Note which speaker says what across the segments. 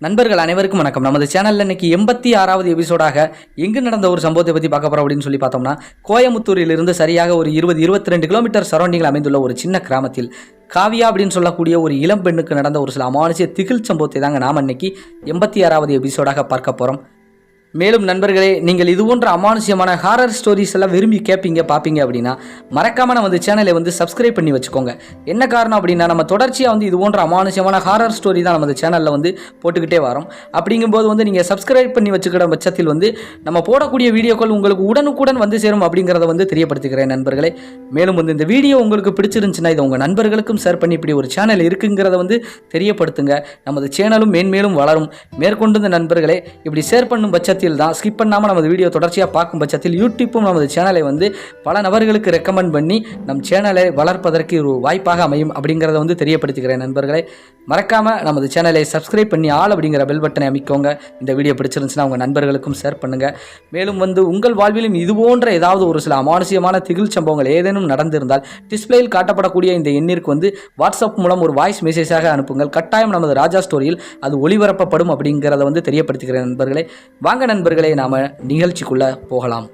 Speaker 1: நண்பர்கள் அனைவருக்கும் வணக்கம். நமது சேனலில் இன்னைக்கு எண்பத்தி ஆறாவது எபிசோடாக எங்கு நடந்த ஒரு சம்பவத்தை பற்றி பார்க்க போகிறோம் அப்படின்னு சொல்லி பார்த்தோம்னா கோயமுத்தூரிலிருந்து சரியாக ஒரு இருபது இருபத்தி ரெண்டு கிலோமீட்டர் சரௌண்டிங்கில் அமைந்துள்ள ஒரு சின்ன கிராமத்தில் காவியா அப்படின்னு சொல்லக்கூடிய ஒரு இளம் பெண்ணுக்கு நடந்த ஒரு சில அமானுஷிய திகில் சம்பவத்தை தாங்க நாம் இன்னைக்கு எண்பத்தி ஆறாவது எபிசோடாக பார்க்க போகிறோம் மேலும் நண்பர்களே நீங்கள் இது போன்ற அமானுஷ்யமான ஹாரர் ஸ்டோரிஸ் எல்லாம் விரும்பி கேட்பீங்க பார்ப்பீங்க அப்படின்னா மறக்காம நம்ம சேனலை வந்து சப்ஸ்கிரைப் பண்ணி வச்சுக்கோங்க. என்ன காரணம் அப்படின்னா நம்ம தொடர்ச்சியாக வந்து இது போன்ற அமானுஷ்யமான ஹாரர் ஸ்டோரி தான் நம்ம சேனலில் வந்து போட்டுக்கிட்டே வரோம். அப்படிங்கும்போது வந்து நீங்கள் சப்ஸ்கிரைப் பண்ணி வச்சுக்கிற பட்சத்தில் வந்து நம்ம போடக்கூடிய வீடியோக்கள் உங்களுக்கு உடனுக்குடன் வந்து சேரும் அப்படிங்கிறத வந்து தெரியப்படுத்துகிறேன் நண்பர்களே. மேலும் வந்து இந்த வீடியோ உங்களுக்கு பிடிச்சிருந்துச்சுன்னா இதை உங்கள் நண்பர்களுக்கும் ஷேர் பண்ணி இப்படி ஒரு சேனல் இருக்குங்கிறத வந்து தெரியப்படுத்துங்க. நமது சேனலும் மேன்மேலும் வளரும். மேற்கொண்டு இந்த நண்பர்களே இப்படி ஷேர் பண்ணும் பட்சத்தில் தான் ஸ்கிப் பண்ணாமல் நமது வீடியோ தொடர்ச்சியாக பார்க்கும் பட்சத்தில் யூடியூப்பும் நமது சேனலை வந்து பல நபர்களுக்கு ரெக்கமெண்ட் பண்ணி நம் சேனலை வளர்ப்பதற்கு ஒரு வாய்ப்பாக அமையும் அப்படிங்கிறத வந்து தெரியப்படுத்துகிறேன் நண்பர்களே. மறக்காமல் நமது சேனலை சப்ஸ்கிரைப் பண்ணி ஆள் அப்படிங்கிற பெல் பட்டனை அமைக்கோங்க. இந்த வீடியோ பிடிச்சிருந்துச்சுன்னா உங்கள் நண்பர்களுக்கும் ஷேர் பண்ணுங்கள் மேலும் வந்து உங்கள் வாழ்விலும் இது போன்ற ஏதாவது ஒரு சில அமானுஷியமான திகில் சம்பவங்கள் ஏதேனும் நடந்திருந்தால் டிஸ்பிளேயில் காட்டப்படக்கூடிய இந்த எண்ணிற்கு வந்து வாட்ஸ்அப் மூலம் ஒரு வாய்ஸ் மெசேஜாக அனுப்புங்கள். கட்டாயம் நமது ராஜா ஸ்டோரியில் அது ஒளிபரப்பப்படும் அப்படிங்கிறத வந்து தெரியப்படுத்துகிற நண்பர்களே. வாங்க நண்பர்களே நாம் நிகழ்ச்சிக்குள்ளே போகலாம்.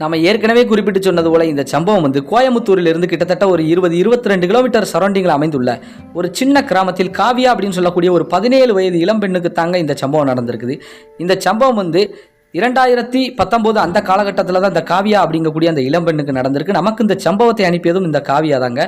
Speaker 1: நம்ம ஏற்கனவே குறிப்பிட்டு சொன்னது போல இந்த சம்பவம் வந்து கோயமுத்தூரில் இருந்து கிட்டத்தட்ட ஒரு இருபது இருபத்தி ரெண்டு கிலோமீட்டர் சரௌண்டிங்கில் அமைந்துள்ள ஒரு சின்ன கிராமத்தில் காவியா அப்படின்னு சொல்லக்கூடிய ஒரு பதினேழு வயது இளம் பெண்ணுக்கு தாங்க இந்த சம்பவம் நடந்திருக்குது. இந்த சம்பவம் வந்து இரண்டாயிரத்தி பத்தொம்போது அந்த காலகட்டத்தில் தான் இந்த காவியா அப்படிங்கக்கூடிய அந்த இளம்பெண்ணுக்கு நடந்திருக்கு. நமக்கு இந்த சம்பவத்தை அனுப்பியதும் இந்த காவியா தாங்க.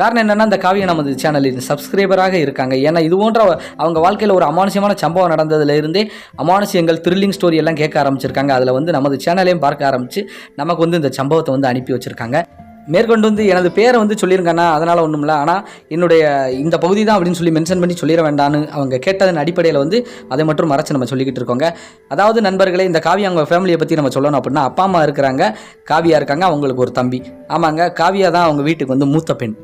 Speaker 1: காரணம் என்னென்னா அந்த காவியம் நமது சேனலில் சப்ஸ்கிரைபராக இருக்காங்க. ஏன்னா இது போன்ற அவங்க வாழ்க்கையில் ஒரு அமானுஷ்யமான சம்பவம் நடந்ததுலேருந்தே அமானுஷ்யங்கள் த்ரில்லிங் ஸ்டோரி எல்லாம் கேட்க ஆரம்பிச்சிருக்காங்க. அதில் வந்து நமது சேனலையும் பார்க்க ஆரம்பித்து நமக்கு வந்து இந்த சம்பவத்தை வந்து அனுப்பி வச்சுருக்காங்க. மேற்கொண்டு வந்து எனது பேரை வந்து சொல்லியிருங்கண்ணா அதனால் ஒன்றும் இல்லை ஆனால் என்னுடைய இந்த பகுதி தான் அப்படின்னு சொல்லி மென்ஷன் பண்ணி சொல்லிட வேண்டான்னு அவங்க கேட்டதன் அடிப்படையில் வந்து அதை மட்டும் மறைச்சு நம்ம சொல்லிக்கிட்டு இருக்கோங்க. அதாவது நண்பர்களே இந்த காவியா அவங்க ஃபேமிலியை பற்றி நம்ம சொல்லணும் அப்படின்னா அப்பா அம்மா இருக்கிறாங்க காவியா இருக்காங்க அவங்களுக்கு ஒரு தம்பி. ஆமாங்க காவியா தான் அவங்க வீட்டுக்கு வந்து மூத்த பெண்.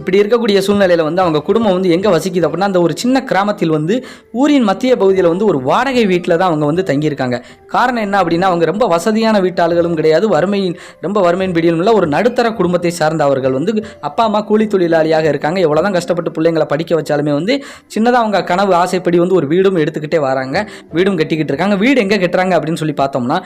Speaker 1: இப்படி இருக்கக்கூடிய சூழ்நிலையில் வந்து அவங்க குடும்பம் வந்து எங்கே வசிக்குது அப்படின்னா அந்த ஒரு சின்ன கிராமத்தில் வந்து ஊரின் மத்திய பகுதியில் வந்து ஒரு வாடகை வீட்டில் தான் அவங்க வந்து தங்கியிருக்காங்க. காரணம் என்ன அப்படின்னா அவங்க ரொம்ப வசதியான வீட்டாளுகளும் கிடையாது. வறுமையின் ரொம்ப வறுமையின் பிடியிலும் இல்லை ஒரு நடுத்தர குடும்பத்தை சார்ந்த அவர்கள் வந்து அப்பா அம்மா கூலி தொழிலாளியாக இருக்காங்க. எவ்வளோ தான் கஷ்டப்பட்டு பிள்ளைங்களை படிக்க வச்சாலுமே வந்து சின்னதாக அவங்க கனவு ஆசைப்படி வந்து ஒரு வீடும் எடுத்துக்கிட்டே வராங்க. வீடும் கட்டிக்கிட்டு இருக்காங்க. வீடு எங்கே கட்டுறாங்க அப்படின்னு சொல்லி பார்த்தோம்னா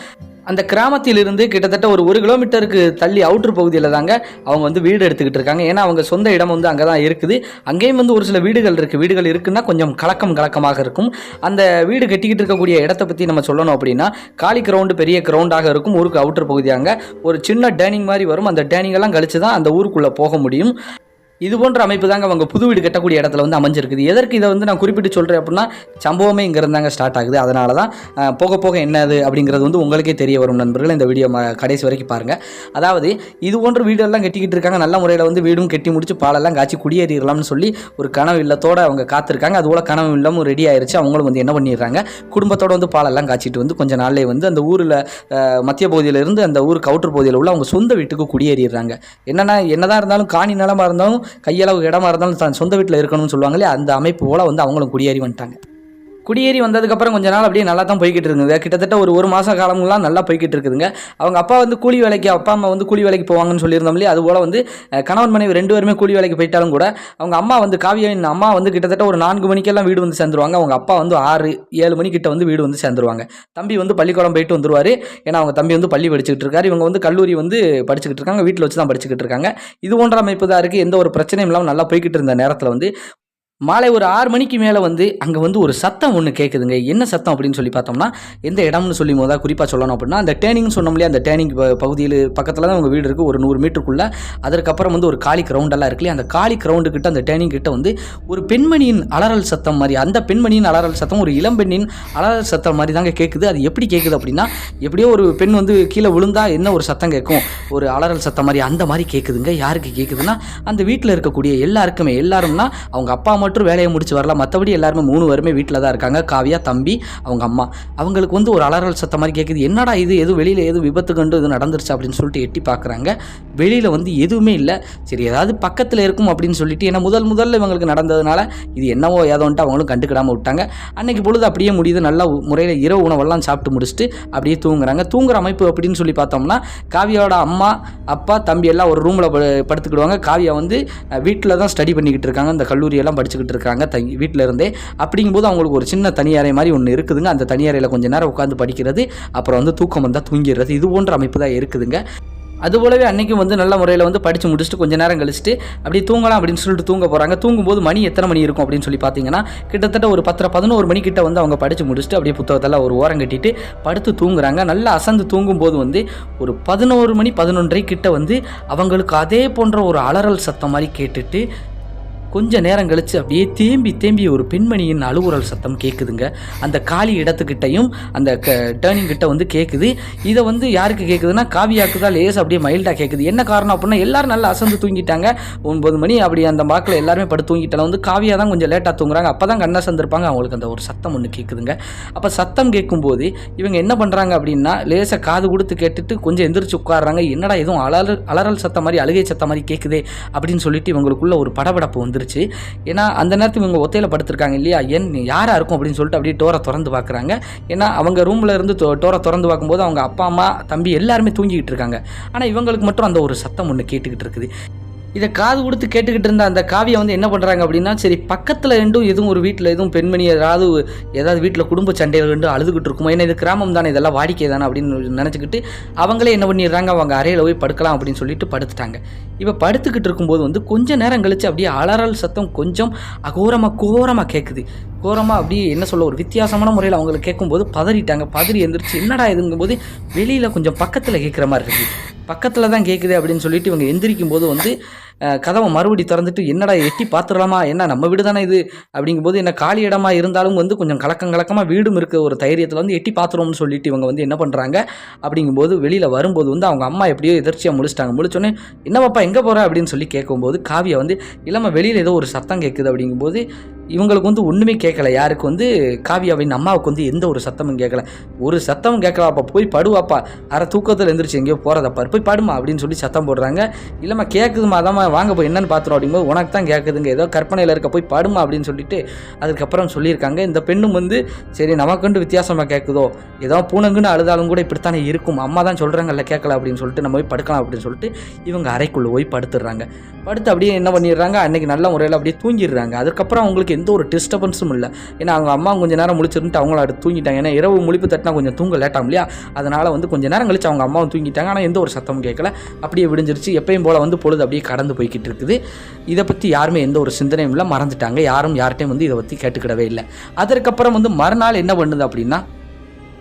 Speaker 1: அந்த கிராமத்திலிருந்து கிட்டத்தட்ட ஒரு ஒரு கிலோமீட்டருக்கு தள்ளி அவுட்ரு பகுதியில் தாங்க அவங்க வந்து வீடு எடுத்துக்கிட்டு இருக்காங்க. ஏன்னா அவங்க சொந்த இடம் வந்து அங்கே தான் இருக்குது. அங்கேயும் வந்து ஒரு சில வீடுகள் இருக்குது வீடுகள் இருக்குன்னா கொஞ்சம் கலக்கம் கலக்கமாக இருக்கும். அந்த வீடு கட்டிக்கிட்டு இருக்கக்கூடிய இடத்த பற்றி நம்ம சொல்லணும் அப்படின்னா காலி கிரவுண்டு பெரிய கிரவுண்டாக இருக்கும். ஊருக்கு அவுட்ரு பகுதியாங்க. ஒரு சின்ன டேனிங் மாதிரி வரும். அந்த டேனிங் எல்லாம் கழிச்சு தான் அந்த ஊருக்குள்ளே போக முடியும். இது போன்ற அமைப்பு தாங்க அவங்க புது வீடு கட்டக்கூடிய இடத்துல வந்து அமைஞ்சிருக்குது. எதற்கு இதை வந்து நான் குறிப்பிட்டு சொல்கிறேன் அப்படின்னா சம்பவமே இங்கே இருந்தாங்க ஸ்டார்ட் ஆகுது. அதனால தான் போக போக என்னது அப்படிங்கிறது வந்து உங்களுக்கே தெரிய வரும் நண்பர்கள் இந்த வீடியோ கடைசி வரைக்கும் பாருங்கள் அதாவது இது போன்ற வீடெல்லாம் கட்டிக்கிட்டு இருக்காங்க. நல்ல முறையில் வந்து வீடும் கட்டி முடிச்சு பாலெல்லாம் காய்ச்சி குடியேறிடலாம்னு சொல்லி ஒரு கனவு இல்லத்தோடு அவங்க காத்திருக்காங்க. அதுபோல் கனவு இல்லமும் ரெடி ஆயிருச்சு. அவங்களும் வந்து என்ன பண்ணிடுறாங்க? குடும்பத்தோடு வந்து பாலெல்லாம் காய்ச்சிட்டு வந்து கொஞ்சம் நாள்லேயே வந்து அந்த ஊரில் மத்திய பகுதியிலிருந்து அந்த ஊருக்கு அவுட்டர் பகுதியில் உள்ள அவங்க சொந்த வீட்டுக்கு குடியேறிடுறாங்க. என்னென்னா என்னதான் இருந்தாலும் காணி நிலமாக இருந்தாலும் கையளவு இடமா இருந்தாலும் தன் சொந்த வீட்டில் இருக்கணும்னு சொல்லுவாங்களே அந்த அமைப்பு போல் வந்து அவங்களும் குடியேறி வந்துட்டாங்க. குடியேறி வந்ததுக்கப்புறம் கொஞ்ச நாள் அப்படியே நல்லா தான் போய்கிட்டு இருக்குங்க கிட்டத்தட்ட ஒரு ஒரு மாத காலம்லாம் நல்லா போய்கிட்டு இருக்குதுங்க அவங்க அப்பா வந்து கூலி வேலைக்கு அப்பா அம்மா வந்து கூலி வேலைக்கு போவாங்கன்னு சொல்லியிருந்தோம் இல்லையா? அதுபோல் வந்து கணவன் மனைவி ரெண்டு பேருமே கூலி வேலைக்கு போயிட்டாலும் கூட அவங்க அம்மா வந்து காவியின் அம்மா வந்து கிட்டத்தட்ட ஒரு நான்கு மணிக்கெல்லாம் வீடு வந்து சேர்ந்துருவாங்க. அவங்க அப்பா வந்து ஆறு ஏழு மணிக்கிட்ட வந்து வீடு வந்து சேர்ந்துருவாங்க. தம்பி வந்து பள்ளிக்கூடம் போயிட்டு வந்துருவார். ஏன்னா அவங்க தம்பி வந்து பள்ளி படிச்சுக்கிட்டு இருக்காரு இவங்க வந்து கல்லூரி வந்து படிச்சுக்கிட்டு இருக்காங்க வீட்டில் வச்சு தான் படிச்சுக்கிட்டு இருக்காங்க இது போன்ற அமைப்பு தான் இருக்குது எந்த ஒரு பிரச்சனையும் இல்லாமல் நல்லா போய்கிட்டு இருந்த நேரத்தில் வந்து மாலை ஒரு ஆறு மணிக்கு மேலே வந்து அங்கே வந்து ஒரு சத்தம் ஒன்று கேட்குதுங்க என்ன சத்தம் அப்படின்னு சொல்லி பார்த்தோம்னா எந்த இடம்னு சொல்லி போதா குறிப்பாக சொல்லணும் அப்படின்னா அந்த டேனிங் சொன்னோம் இல்லையா அந்த டேனிங் பகுதியில் பக்கத்தில் தான் அவங்க வீடு இருக்குது ஒரு நூறு மீட்டருக்குள்ளே. அதற்கப்புறம் வந்து ஒரு காலி கிரவுண்டெல்லாம் இருக்கு இல்லையா அந்த காலி கிரவுண்டு கிட்ட அந்த டேனிங் கிட்ட வந்து ஒரு பெண்மணியின் அலறல் சத்தம் மாதிரி அந்த பெண்மணியின் அலறல் சத்தம் ஒரு இளம்பெண்ணின் அலறல் சத்தம் மாதிரி தாங்க கேட்குது அது எப்படி கேட்குது அப்படின்னா எப்படியோ ஒரு பெண் வந்து கீழே விழுந்தா என்ன ஒரு சத்தம் கேட்கும் ஒரு அலறல் சத்தம் மாதிரி அந்த மாதிரி கேட்குதுங்க யாருக்கு கேட்குதுன்னா அந்த வீட்டில் இருக்கக்கூடிய எல்லாருக்குமே. எல்லாரும்னா அவங்க அப்பா மட்டும் மட்டும் வேலையை முடிச்சு வரலாம். மற்றபடி எல்லாருமே மூணு பேருமே வீட்டில் தான் இருக்காங்க. காவியா தம்பி அவங்க அம்மா. அவங்களுக்கு வந்து ஒரு அலறல் சத்தம் மாதிரி கேட்குது என்னடா இது? எதுவும் வெளியில் எதுவும் விபத்து கண்டு இது நடந்துருச்சு? அப்படின்னு சொல்லிட்டு எட்டி பார்க்குறாங்க வெளியில் வந்து எதுவுமே இல்லை. சரி ஏதாவது பக்கத்தில் இருக்கும் அப்படின்னு சொல்லிட்டு ஏன்னா முதல் முதல்ல இவங்களுக்கு நடந்ததுனால இது என்னவோ ஏதோன்ட்டு அவங்களும் கண்டுக்கிடாமல் விட்டாங்க. அன்னைக்கு பொழுது அப்படியே முடியுது. நல்ல முறையில் இரவு உணவெல்லாம் சாப்பிட்டு முடிச்சுட்டு அப்படியே தூங்குறாங்க. தூங்குற அமைப்பு அப்படின்னு சொல்லி பார்த்தோம்னா காவியாவோட அம்மா அப்பா தம்பி எல்லாம் ஒரு ரூமில் படுத்துக்கிடுவாங்க. காவியா வந்து வீட்டில் தான் ஸ்டடி பண்ணிக்கிட்டு இருக்காங்க. இந்த கல்லூரியெல்லாம் படிச்சுக்கிட்டு இருக்காங்க. தங்கி வீட்டில் இருந்தே. அப்படிங்கும்போது அவங்களுக்கு ஒரு சின்ன தனியறை மாதிரி ஒன்று இருக்குதுங்க. அந்த தனியறையில் கொஞ்சம் நேரம் உட்காந்து படிக்கிறது அப்புறம் வந்து தூக்கம் வந்தால் தூங்கிடுறது. இது போன்ற அமைப்பு தான் இருக்குதுங்க. அதுபோலவே அன்றைக்கும் வந்து நல்ல முறையில் வந்து படித்து முடிச்சுட்டு கொஞ்ச நேரம் கழிச்சுட்டு அப்படி தூங்கலாம் அப்படின்னு சொல்லிட்டு தூங்க போகிறாங்க தூங்கும்போது மணி எத்தனை மணி இருக்கும் அப்படின்னு சொல்லி பார்த்தீங்கன்னா கிட்டத்தட்ட ஒரு பத்தரை பதினோரு மணிக்கிட்ட வந்து அவங்க படித்து முடிச்சுட்டு அப்படியே புத்தகத்தெல்லாம் ஒரு ஓரம் கட்டிட்டு படுத்து தூங்குறாங்க. நல்லா அசந்து தூங்கும்போது வந்து ஒரு பதினோரு மணி பதினொன்றரை கிட்ட வந்து அவங்களுக்கு அதே போன்ற ஒரு அலறல் சத்தம் மாதிரி கேட்டுட்டு கொஞ்ச நேரம் கழித்து அப்படியே தேம்பி தேம்பி ஒரு பெண்மணியின் அழுகுரல் சத்தம் கேட்குதுங்க அந்த காலி இடத்துக்கிட்டையும் அந்த க டேர்னிங் கிட்ட வந்து கேட்குது இதை வந்து யாருக்கு கேட்குதுன்னா காவியாக்கு தான் லேஸ் அப்படியே மைல்டாக கேட்குது என்ன காரணம் அப்படின்னா எல்லாரும் நல்லா அசந்து தூங்கிட்டாங்க. ஒன்பது மணி அப்படி அந்த வாக்கில் எல்லாருமே படுத்து தூங்கிட்டாலும் வந்து காவியாக தான் கொஞ்சம் லேட்டாக தூங்குறாங்க. அப்போ தான் கண்ணா சந்திருப்பாங்க அவங்களுக்கு அந்த ஒரு சத்தம் ஒன்று கேட்குதுங்க அப்போ சத்தம் கேட்கும்போது இவங்க என்ன பண்ணுறாங்க அப்படின்னா லேசாக காது கொடுத்து கேட்டுட்டு கொஞ்சம் எந்திரிச்சு உட்காடுறாங்க என்னடா எதுவும் அலறல் அலறல் சத்தம் மாதிரி அழுகை சத்தம் மாதிரி கேட்குதே அப்படின்னு சொல்லிட்டு இவங்களுக்குள்ள ஒரு படபடப்பு வந்து வந்துருச்சு. ஏன்னா அந்த நேரத்தில் இவங்க ஒத்தையில் படுத்திருக்காங்க இல்லையா? என் யாராக இருக்கும் அப்படின்னு சொல்லிட்டு அப்படியே டோரை திறந்து பார்க்குறாங்க. ஏன்னா அவங்க ரூமில் இருந்து டோரை திறந்து பார்க்கும்போது அவங்க அப்பா அம்மா தம்பி எல்லாருமே தூங்கிக்கிட்டு இருக்காங்க. ஆனால் இவங்களுக்கு மட்டும் அந்த ஒரு சத்தம் ஒன்று கேட்டுக்கிட்டு இருக்குது. இதை காது கொடுத்து கேட்டுக்கிட்டு இருந்த அந்த காவியை வந்து என்ன பண்ணுறாங்க அப்படின்னா சரி பக்கத்தில் ரெண்டும் எதுவும் ஒரு வீட்டில் எதுவும் பெண்மணி ஏதாவது ஏதாவது வீட்டில் குடும்ப சண்டைகள் ரெண்டு அழுதுகிட்டு இருக்குமோ? ஏன்னா இது கிராமம் தானே இதெல்லாம் வாடிக்கை தானே அப்படின்னு நினச்சிக்கிட்டு அவங்களே என்ன பண்ணிடுறாங்க? அவங்க அறையில் போய் படுக்கலாம் அப்படின்னு சொல்லிட்டு படுத்துட்டாங்க. இப்போ படுத்துக்கிட்டு இருக்கும்போது வந்து கொஞ்ச நேரம் கழித்து அப்படியே அலறல் சத்தம் கொஞ்சம் அகோரமாக கோரமாக கேட்குது கோரமாக அப்படியே என்ன சொல்ல ஒரு வித்தியாசமான முறையில் அவங்களுக்கு கேட்கும்போது பதறிட்டாங்க. பதறி எந்திரிச்சு என்னடா இதுங்கும்போது? வெளியில் கொஞ்சம் பக்கத்தில் கேட்குற மாதிரி இருக்குது பக்கத்தில் தான் கேட்குது அப்படின்னு சொல்லிட்டு இவங்க எந்திரிக்கும் போது வந்து கதவை மறுபடி திறந்துட்டு என்னடா எட்டி பார்த்துடலாமா? என்ன நம்ம வீடு தானே இது? அப்படிங்கும்போது என்ன காலி இடமா இருந்தாலும் வந்து கொஞ்சம் கலக்கம் கலக்கமாக வீடும் இருக்க. ஒரு தைரியத்தில் வந்து எட்டி பார்த்துருவோம்னு சொல்லிட்டு இவங்க வந்து என்ன பண்ணுறாங்க அப்படிங்கும்போது வெளியில் வரும்போது வந்து அவங்க அம்மா எப்படியோ எதிர்ச்சியாக முடிச்சிட்டாங்க முடிச்சோன்னே என்னப்பாப்பா எங்கே போகிற அப்படின்னு சொல்லி கேட்கும்போது காவியா வந்து இல்லாமல் வெளியில் ஏதோ ஒரு சத்தம் கேட்குது அப்படிங்கும்போது இவங்களுக்கு வந்து ஒன்றுமே கேட்கல யாருக்கு வந்து காவியாவின் அம்மாவுக்கு வந்து எந்த ஒரு சத்தமும் கேட்கல ஒரு சத்தமும் கேட்கலாப்பா போய் படுவாப்பா அரை தூக்கத்தில் எந்திரிச்சு எங்கேயோ போகிறதப்பா போய் படுமா அப்படின்னு சொல்லி சத்தம் போடுறாங்க. இல்லைம்மா கேட்குதுமா அதாம்மா வாங்க போய் என்னென்னு பார்த்துரும் அப்படிங்கும்போது உனக்கு தான் கேட்குதுங்க ஏதோ கற்பனையில் இருக்க போய் படுமா? அப்படின்னு சொல்லிட்டு அதுக்கப்புறம் சொல்லியிருக்காங்க. இந்த பெண்ணும் வந்து சரி நமக்குண்டு வித்தியாசமாக கேட்குதோ ஏதோ பூனங்குன்னு அழுதாலும் கூட இப்படித்தானே இருக்கும். அம்மா தான் சொல்கிறாங்கல்ல கேட்கல அப்படின்னு சொல்லிட்டு நம்ம போய் படுக்கலாம் அப்படின்னு சொல்லிட்டு இவங்க அறைக்குள்ளே போய் படுத்துடுறாங்க படுத்து அப்படியே என்ன பண்ணிடுறாங்க? அன்றைக்கி நல்ல முறையில் அப்படியே தூங்கிடுறாங்க. அதுக்கப்புறம் அவங்களுக்கு எந்த ஒரு டிஸ்டர்பன்ஸும் இல்லை. ஏன்னா அவங்க அம்மா கொஞ்சம் நேரம் முழிச்சிருந்துட்டு அவங்கள அடுத்து தூங்கிட்டாங்க. ஏன்னா இரவு முழிப்பு தட்டினா கொஞ்சம் தூங்க லேட்டாகும் இல்லையா? அதனால் வந்து கொஞ்சம் நேரம் கழிச்சு அவங்க அம்மாவும் தூங்கிட்டாங்க. ஆனால் எந்த ஒரு சத்தமும் கேட்கல அப்படியே விடிஞ்சிருச்சு. எப்பயும் போல் வந்து பொழுது அப்படியே கடந்து போய்கிட்டு இருக்குது இதை பற்றி யாருமே எந்த ஒரு சிந்தனையும் இல்லை. மறந்துட்டாங்க. யாரும் யார்கிட்டையும் வந்து இதை பற்றி கேட்டுக்கிடவே இல்லை. அதற்கப்புறம் வந்து மறுநாள் என்ன பண்ணுது அப்படின்னா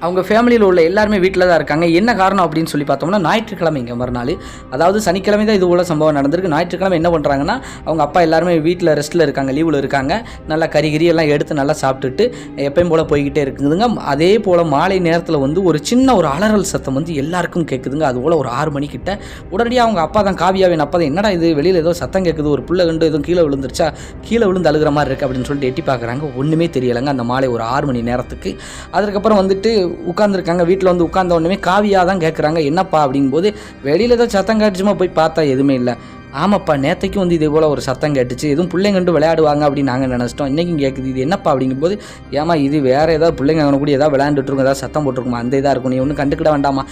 Speaker 1: அவங்க ஃபேமிலியில் உள்ள எல்லாருமே வீட்டில் தான் இருக்காங்க. என்ன காரணம் அப்படின்னு சொல்லி பார்த்தோம்னா ஞாயிற்றுக்கிழமைங்க மறுநாள். அதாவது சனிக்கிழமை தான் இது உள்ள சம்பவம் நடந்திருக்கு. ஞாயிற்றுக்கிழமை என்ன பண்ணுறாங்கன்னா அவங்க அப்பா எல்லாருமே வீட்டில் ரெஸ்ட்டில் இருக்காங்க லீவில் இருக்காங்க. நல்லா கறிகிரி எல்லாம் எடுத்து நல்லா சாப்பிட்டுட்டு எப்பயும் போல் போய்கிட்டே இருக்குதுங்க. அதே போல் மாலை நேரத்தில் வந்து ஒரு சின்ன ஒரு அலறல் சத்தம் வந்து எல்லாருக்கும் கேட்குதுங்க அது போல் ஒரு ஆறு மணிக்கிட்ட உடனடியாக அவங்க அப்பா தான் காவியாவின் அப்பா தான் என்னடா இது? வெளியில் ஏதோ சத்தம் கேட்குது ஒரு புள்ள கண்டு எதுவும் கீழே விழுந்துருச்சா? கீழே விழுந்து அழுகிற மாதிரி இருக்குது அப்படின்னு சொல்லிட்டு எட்டி பார்க்குறாங்க. ஒன்றுமே தெரியலைங்க. அந்த மாலை ஒரு ஆறு மணி நேரத்துக்கு. அதுக்கப்புறம் வந்துட்டு உட்காந்துருக்காங்க வீட்டில் வந்து உட்காந்த உடனே காவியாக தான் கேட்குறாங்க என்னப்பா அப்படிங்கும்போது வெளியில் ஏதோ சத்தம் காட்டுச்சுமா போய் பார்த்தா எதுவுமே இல்லை. ஆமாப்பா நேற்றைக்கும் வந்து இதே போல் ஒரு சத்தம் கேட்டுச்சு. எதுவும் பிள்ளைங்கண்டு விளையாடுவாங்க அப்படின்னு நாங்கள் நினச்சிட்டோம். இன்றைக்கும் கேட்குது இது என்னப்பா அப்படிங்கும்போது ஏமா இது வேறு ஏதாவது பிள்ளைங்க அங்கே கூட ஏதாவது விளையாண்டுட்டு இருக்கும் ஏதாவது சத்தம் போட்டிருக்குமா? அந்த இதாக இருக்கும் நீ ஒன்றும் கண்டுக்கிட வேண்டாமா?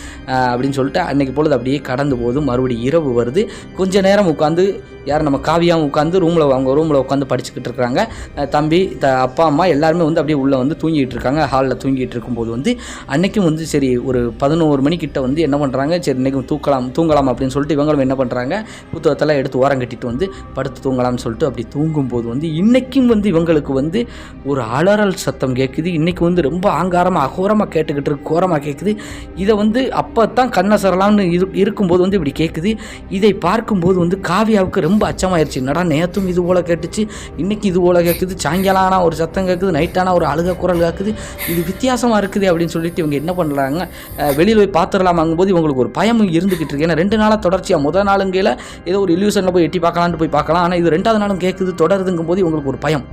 Speaker 1: அப்படின்னு சொல்லிட்டு அன்னைக்கு பொழுது அப்படியே கடந்து போது மறுபடியும் இரவு வருது. கொஞ்ச நேரம் உட்காந்து யார் நம்ம காவியாகவும் உட்காந்து ரூமில் அவங்க ரூமில் உட்காந்து படிச்சுக்கிட்டு இருக்கிறாங்க. தம்பி த அப்பா அம்மா எல்லாருமே வந்து அப்படியே உள்ளே வந்து தூங்கிட்டு இருக்காங்க. ஹாலில் தூங்கிட்டு இருக்கும்போது வந்து அன்றைக்கும் வந்து சரி ஒரு பதினோரு மணிக்கிட்ட வந்து என்ன பண்ணுறாங்க சரி இன்றைக்கும் தூக்கலாம் தூங்கலாம் அப்படின்னு சொல்லிட்டு இவங்களும் என்ன பண்ணுறாங்க புத்தகத்தில் அதெல்லாம் எடுத்து ஓரம் கட்டிட்டு வந்து படுத்து தூங்கலாம்னு சொல்லிட்டு அப்படி தூங்கும்போது வந்து இன்றைக்கும் வந்து இவங்களுக்கு வந்து ஒரு அலறல் சத்தம் கேட்குது இன்றைக்கி வந்து ரொம்ப ஆங்காரமாக அகோரமாக கேட்டுக்கிட்டு இருக்கு கோரமாக கேட்குது இதை வந்து அப்போ தான் கண்ணசரலாம்னு இரு இருக்கும்போது வந்து இப்படி கேட்குது இதை பார்க்கும்போது வந்து காவியாவுக்கு ரொம்ப அச்சமாயிருச்சு. என்னடா நேற்றும் இது போல் கேட்டுச்சு இன்றைக்கி இது போல் கேட்குது சாயங்காலம் ஆனால் ஒரு சத்தம் கேட்குது நைட்டானா ஒரு அழுக குரல் கேட்குது இது வித்தியாசமாக இருக்குது அப்படின்னு சொல்லிட்டு இவங்க என்ன பண்ணுறாங்க வெளியில் போய் பார்த்துடலாமாங்கும்போது இவங்களுக்கு ஒரு பயமும் இருந்துக்கிட்டு இருக்கு. ஏன்னா ரெண்டு நாளாக தொடர்ச்சியாக முதல் நாளுங்கையில் ஏதோ ஒரு இல்யூஷனில் போய் எட்டி பார்க்கலான்ட்டு போய் பார்க்கலாம். ஆனால் இது ரெண்டாவது நாளும் கேட்குது தொடருதுங்கும் போது இவங்களுக்கு ஒரு பயம்.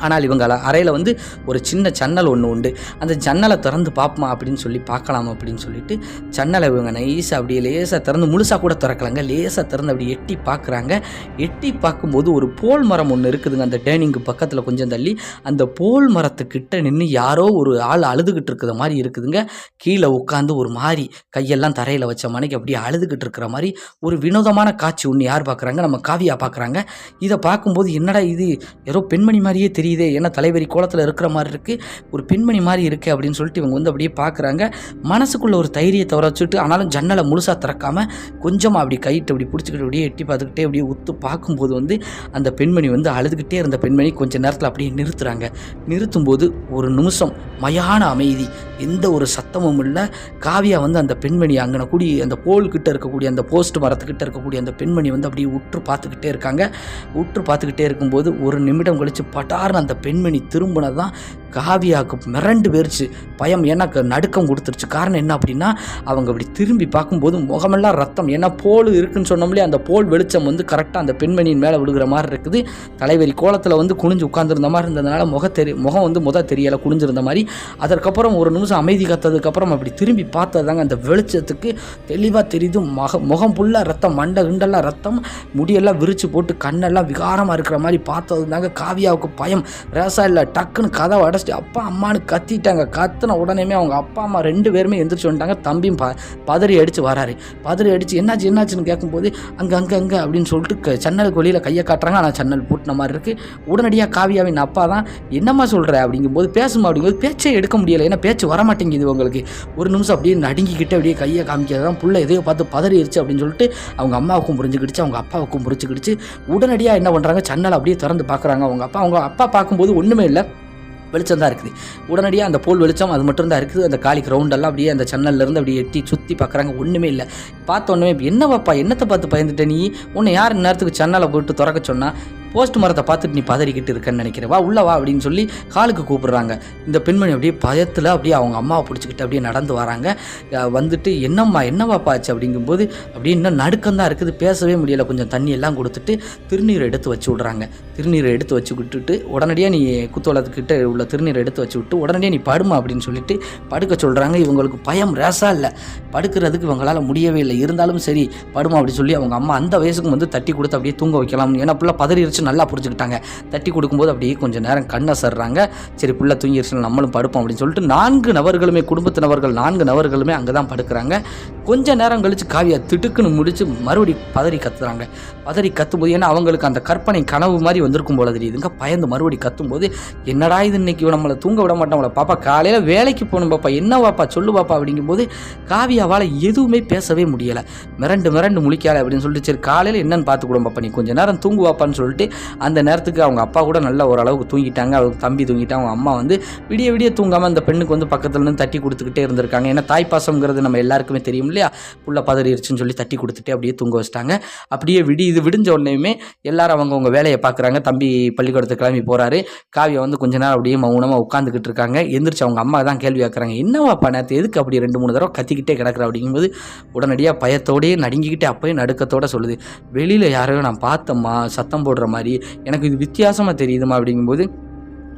Speaker 1: ஆனால் இவங்க அறையில் வந்து ஒரு சின்ன ஜன்னல் ஒன்று உண்டு. அந்த ஜன்னலை திறந்து பார்ப்போமா அப்படின்னு சொல்லி பார்க்கலாம் அப்படின்னு சொல்லிட்டு ஜன்னலை இவங்க நைஸாக அப்படியே லேசாக திறந்து முழுசாக கூட திறக்கலாங்க. லேசாக திறந்து அப்படி எட்டி பார்க்குறாங்க. எட்டி பார்க்கும்போது ஒரு போல் மரம் ஒன்று இருக்குதுங்க அந்த டேனிங்கு பக்கத்தில் கொஞ்சம் தள்ளி. அந்த போல் மரத்துக்கிட்ட நின்று யாரோ ஒரு ஆள் அழுதுகிட்டு இருக்கிற மாதிரி இருக்குதுங்க. கீழே உட்காந்து ஒரு மாதிரி கையெல்லாம் தரையில் வச்ச மணிக்கு அப்படியே அழுதுகிட்டு இருக்கிற மாதிரி ஒரு வினோதமான காட்சி ஒன்று யார் பார்க்குறாங்க? நம்ம காவியாக பார்க்குறாங்க. இதை பார்க்கும்போது என்னடா இது? ஏதோ பெண்மணி மாதிரியே தெரியும் தெரியுது ஏன்னா தலைவரி கோலத்தில் இருக்கிற மாதிரி இருக்குது ஒரு பெண்மணி மாதிரி இருக்குது அப்படின்னு சொல்லிட்டு இவங்க வந்து அப்படியே பார்க்குறாங்க மனசுக்குள்ள ஒரு தைரியத்தை வர வச்சுட்டு ஆனாலும் ஜன்னலை முழுசாக திறக்காமல் கொஞ்சமாக அப்படி கைட்டு அப்படி பிடிச்சிக்கிட்டு அப்படியே எட்டி பார்த்துக்கிட்டே அப்படியே உத்து பார்க்கும்போது வந்து அந்த பெண்மணி வந்து அழுதுகிட்டே இருந்த பெண்மணி கொஞ்சம் நேரத்தில் அப்படியே நிறுத்துகிறாங்க நிறுத்தும்போது ஒரு நிமிஷம் மயான அமைதி. எந்த ஒரு சத்தமும் இல்லை. காவியா வந்து அந்த பெண்மணி அங்கன கூடி அந்த போல் கிட்ட இருக்கக்கூடிய அந்த போஸ்ட் மரத்துக்கிட்ட இருக்கக்கூடிய அந்த பெண்மணி வந்து அப்படியே உற்று பார்த்துக்கிட்டே இருக்காங்க. உற்று பார்த்துக்கிட்டே இருக்கும்போது ஒரு நிமிடம் கழித்து பட்டார்னு அந்த பெண்மணி திரும்பினதான் காவியாவுக்கு மிரண்டு போயிருச்சு. பயம் ஏன்னா க- நடுக்கம் கொடுத்துருச்சு. காரணம் என்ன அப்படின்னா அவங்க அப்படி திரும்பி பார்க்கும்போது முகமெல்லாம் ரத்தம். ஏன்னா போல் இருக்குன்னு சொன்னோம்லே அந்த போல் வெளிச்சம் வந்து கரெக்டாக அந்த பெண்மணியின் மேலே விழுகிற மாதிரி இருக்குது. தலைவரி கோலத்தில் வந்து குனிஞ்சு உட்காந்துருந்த மாதிரி இருந்ததுனால முக தெரி முகம் வந்து முத தெரியலை குனிஞ்சிருந்த மாதிரி. அதற்கப்புறம் ஒரு நிமிஷம் அமைதி கத்ததுக்கப்புறம் அப்படி திரும்பி பார்த்ததாங்க அந்த வெளிச்சத்துக்கு தெளிவாக தெரியுது. மக முகம் ஃபுல்லாக ரத்தம் மண்டை கிண்டெல்லாம் ரத்தம் முடியெல்லாம் விரித்து போட்டு கண்ணெல்லாம் விகாரமாக இருக்கிற மாதிரி பார்த்தது தாங்க காவியாவுக்கு பயம். ரேசா இல்லை டக்குன்னு கதவை அடைச்சிட்டு அப்பா அம்மான்னு கத்திட்டாங்க. கத்துன உடனேமே அவங்க அப்பா அம்மா ரெண்டு பேருமே எந்திரிச்சு வந்துட்டாங்க. தம்பியும் ப பதறி அடித்து வராரு. பதறி அடித்து என்னாச்சு என்னாச்சுன்னு கேட்கும்போது அங்கே அங்கே அங்கே அப்படின்னு சொல்லிட்டு க கொலியில் வெளியில் கையை காட்டுறாங்க. ஆனால் ஜன்னல் பூட்டின மாதிரி இருக்குது உடனடியாக காவியாவின் அப்பா தான் என்னம்மா சொல்கிற அப்படிங்கும்போது பேசுமா அப்படிங்கும்போது பேச்சே எடுக்க முடியலை. ஏன்னா பேச்சு வர மாட்டேங்குது உங்களுக்கு ஒரு நிமிஷம் அப்படியே நடுங்கிக்கிட்டு அப்படியே கையை காமிக்கிறதான் புள்ள எதையோ பார்த்து பதறிடுச்சு அப்படின்னு சொல்லிட்டு அவங்க அம்மாவுக்கும் புரிஞ்சுக்கிடுச்சு அவங்க அப்பாவுக்கும் புரிஞ்சுக்கிடுச்சு. உடனடியாக என்ன பண்ணுறாங்க ஜன்னல் அப்படியே திறந்து பார்க்குறாங்க அவங்க அப்பா. அவங்க அப்பா பார்க்கும்போது ஒன்றுமே இல்லை. வெளிச்சம் தான் இருக்குது. உடனடியாக அந்த போல் வெளிச்சம் அது மட்டும் தான் இருக்குது. அந்த காலி கிரவுண்டெல்லாம் அப்படியே அந்த சன்னல்லேருந்து அப்படியே எட்டி சுற்றி பார்க்குறாங்க ஒன்றுமே இல்லை. பார்த்த உடனே என்னவாப்பா என்னத்தை பார்த்து பயந்துட்ட நீ? உன்னை யார் நேரத்துக்கு ஜன்னலை போட்டு திறக்க சொன்னால் போஸ்ட் மரத்தை பார்த்துட்டு நீ பதறிக்கிட்டு இருக்கேன்னு நினைக்கிறேன். வா உள்ள வா அப்படின்னு சொல்லி காலுக்கு கூப்பிடுறாங்க. இந்த பெண்மணி அப்படியே பயத்தில் அப்படியே அவங்க அம்மாவை பிடிச்சிக்கிட்டு அப்படியே நடந்து வராங்க. வந்துட்டு என்னம்மா என்னவா ஆச்சு? அப்படிங்கும்போது அப்படியே இன்னும் நடுக்கம்தான் இருக்குது. பேசவே முடியல. கொஞ்சம் தண்ணி எல்லாம் கொடுத்துட்டு திருநீரை எடுத்து வச்சு விட்றாங்க. திருநீரை எடுத்து வச்சு விட்டுட்டு உடனடியாக நீ குத்தோளத்துக்கிட்ட உள்ள திருநீரை எடுத்து வச்சு விட்டு உடனே நீ படுமா? அப்படின்னு சொல்லிட்டு படுக்க சொல்கிறாங்க இவங்களுக்கு பயம் ரேசாக இல்லை. படுக்கிறதுக்கு இவங்களால முடியவே இல்லை. இருந்தாலும் சரி படுமா அப்படின்னு சொல்லி அவங்க அம்மா அந்த வயசுக்கு வந்து தட்டி கொடுத்து அப்படியே தூங்க வைக்கலாம். ஏன்னா புள்ள பதறிடுச்சு நல்லா புரிஞ்சுக்கிட்டாங்க. தட்டி கொடுக்கும்போது அப்படியே கொஞ்சம் நேரம் கண்ணை சர்றாங்க. சரி புள்ள தூங்கிடுச்சு நம்மளும் படுப்போம் அப்படின்னு சொல்லிட்டு நான்கு நபர்களுமே குடும்பத்து நபர்கள் நான்கு நபர்களுமே அங்கே தான் படுக்கிறாங்க. கொஞ்ச நேரம் கழித்து காவியா திடுக்குன்னு முடிச்சு மறுபடி பதறி கத்துறாங்க. பதறி கத்தும்போது ஏன்னா அவங்களுக்கு அந்த கற்பனை கனவு மாதிரி வந்திருக்கும் போல தெரியுதுங்க. பயந்து மறுபடி கத்தும்போது என்னடா இது இன்னைக்கு நம்மளை தூங்க விட மாட்டோம்ல பாப்பா காலையில் வேலைக்கு போகணும் பாப்பா என்ன பாப்பா சொல்லு பாப்பா அப்படிங்கும்போது காவியாவால் எதுவுமே பேசவே முடியலை. மிரண்டு மிரண்டு முழிக்காள அப்படின்னு சொல்லிட்டு சரி காலையில் என்னன்னு பார்த்து பாப்பா நீ கொஞ்ச நேரம் தூங்குவாப்பான்னு சொல்லிட்டு அந்த நேரத்துக்கு அவங்க அப்பா கூட நல்ல ஓரளவுக்கு தூங்கிட்டாங்க. அவளுக்கு தம்பி தூங்கிட்டாங்க. அவங்க அம்மா வந்து விடிய விடிய தூங்காமல் அந்த பெண்ணுக்கு வந்து பக்கத்தில் இருந்து தட்டி கொடுத்துக்கிட்டே இருந்திருக்காங்க. ஏன்னா தாய்ப்பாசம்ங்கிறது நம்ம எல்லாருக்குமே தெரியும் இல்லையா? புள்ள பதறிடுச்சுன்னு சொல்லி தட்டி கொடுத்துட்டு அப்படியே தூங்க வச்சிட்டாங்க. அப்படியே விடி இது விடிஞ்ச உடனேயுமே எல்லாரும் அவங்கவுங்க வேலையை பார்க்குறாங்க. தம்பி பள்ளிக்கூடத்துக்கு கிளம்பி போகிறாரு காவியா வந்து கொஞ்ச நேரம் அப்படியே மௌனமாக உட்காந்துக்கிட்டு இருக்காங்க. எந்திரிச்சு அவங்க அம்மா தான் கேள்வி கேட்குறாங்க என்னவாப்பா நேற்று எதுக்கு அப்படி ரெண்டு மூணு தடவை கத்திக்கிட்டே கிடக்குற? அப்படிங்கும்போது உடனடியாக பயத்தோடயே நடுங்கிக்கிட்டே அப்பயும் நடுக்கத்தோட சொல்லுது வெளியில் யாரையோ நான் பார்த்தம்மா சத்தம் போடுற மாதிரி எனக்கு இது வித்தியாசமாக தெரியுதுமா அப்படிங்கும்போது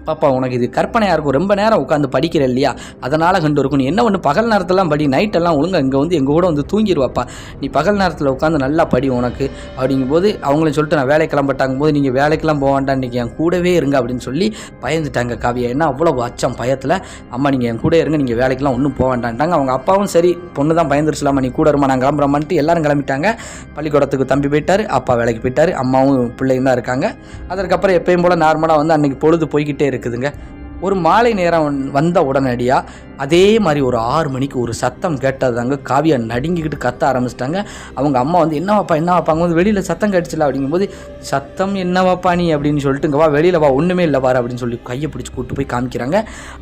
Speaker 1: பாப்பா உனக்கு இது கற்பனையாக இருக்கும் ரொம்ப நேரம் உட்காந்து படிக்கிற இல்லையா? அதனால் கண்டு இருக்கும். நீ என்ன ஒன்று பகல் நேரத்தெல்லாம் படி நைட்டெல்லாம் ஒழுங்காக இங்கே வந்து எங்கள் கூட வந்து தூங்கிடுவாப்பா நீ பகல் நேரத்தில் உட்காந்து நல்லா படி உனக்கு. அப்படிங்கும்போது அவங்களும் சொல்லிட்டு நான் வேலை கிளம்பட்டாங்கும் போது நீங்கள் வேலைக்கெல்லாம் போக வேண்டாம் இன்றைக்கி என் கூடவே இருங்க அப்படின்னு சொல்லி பயந்துட்டாங்க காவியா. ஏன்னா அவ்வளோ அச்சம் பயத்தில். அம்மா நீங்கள் என் கூட இருங்க நீங்கள் வேலைக்கெல்லாம் ஒன்றும் போக வேண்டான்ட்டாங்க அவங்க அப்பாவும் சரி பொண்ணு தான் பயந்துருச்சலாமா நீ கூட இருமா நான் கிளம்புறமான்ட்டு எல்லாரும் கிளம்பிட்டாங்க. பள்ளிக்கூடத்துக்கு தம்பி போயிட்டார் அப்பா வேலைக்கு போயிட்டார் அம்மாவும் பிள்ளையும் தான் இருக்காங்க. அதற்கப்புறம் எப்பயும் போல் நார்மலாக வந்து அன்றைக்கி பொழுது போய்கிட்டே இருக்குதுங்க. ஒரு மாலை நேரம் வந்- வந்த உடனடியாக அதே மாதிரி ஒரு ஆறு மணிக்கு ஒரு சத்தம் கேட்டதாங்க காவியா நடுங்கிக்கிட்டு கத்த ஆரம்பிச்சிட்டாங்க. அவங்க அம்மா வந்து என்ன பாப்பா என்ன என்னவாப்பாங்க வந்து வெளியில் சத்தம் கேட்டுச்சுல அப்படிங்கும்போது சத்தம் என்னவாப்பா நீ? அப்படின்னு சொல்லிட்டு இங்கே வா வெளியில் வா ஒன்றுமே இல்லை பாரு அப்படின்னு சொல்லி கையை பிடிச்சி கூட்டு போய் காமிக்கிறாங்க.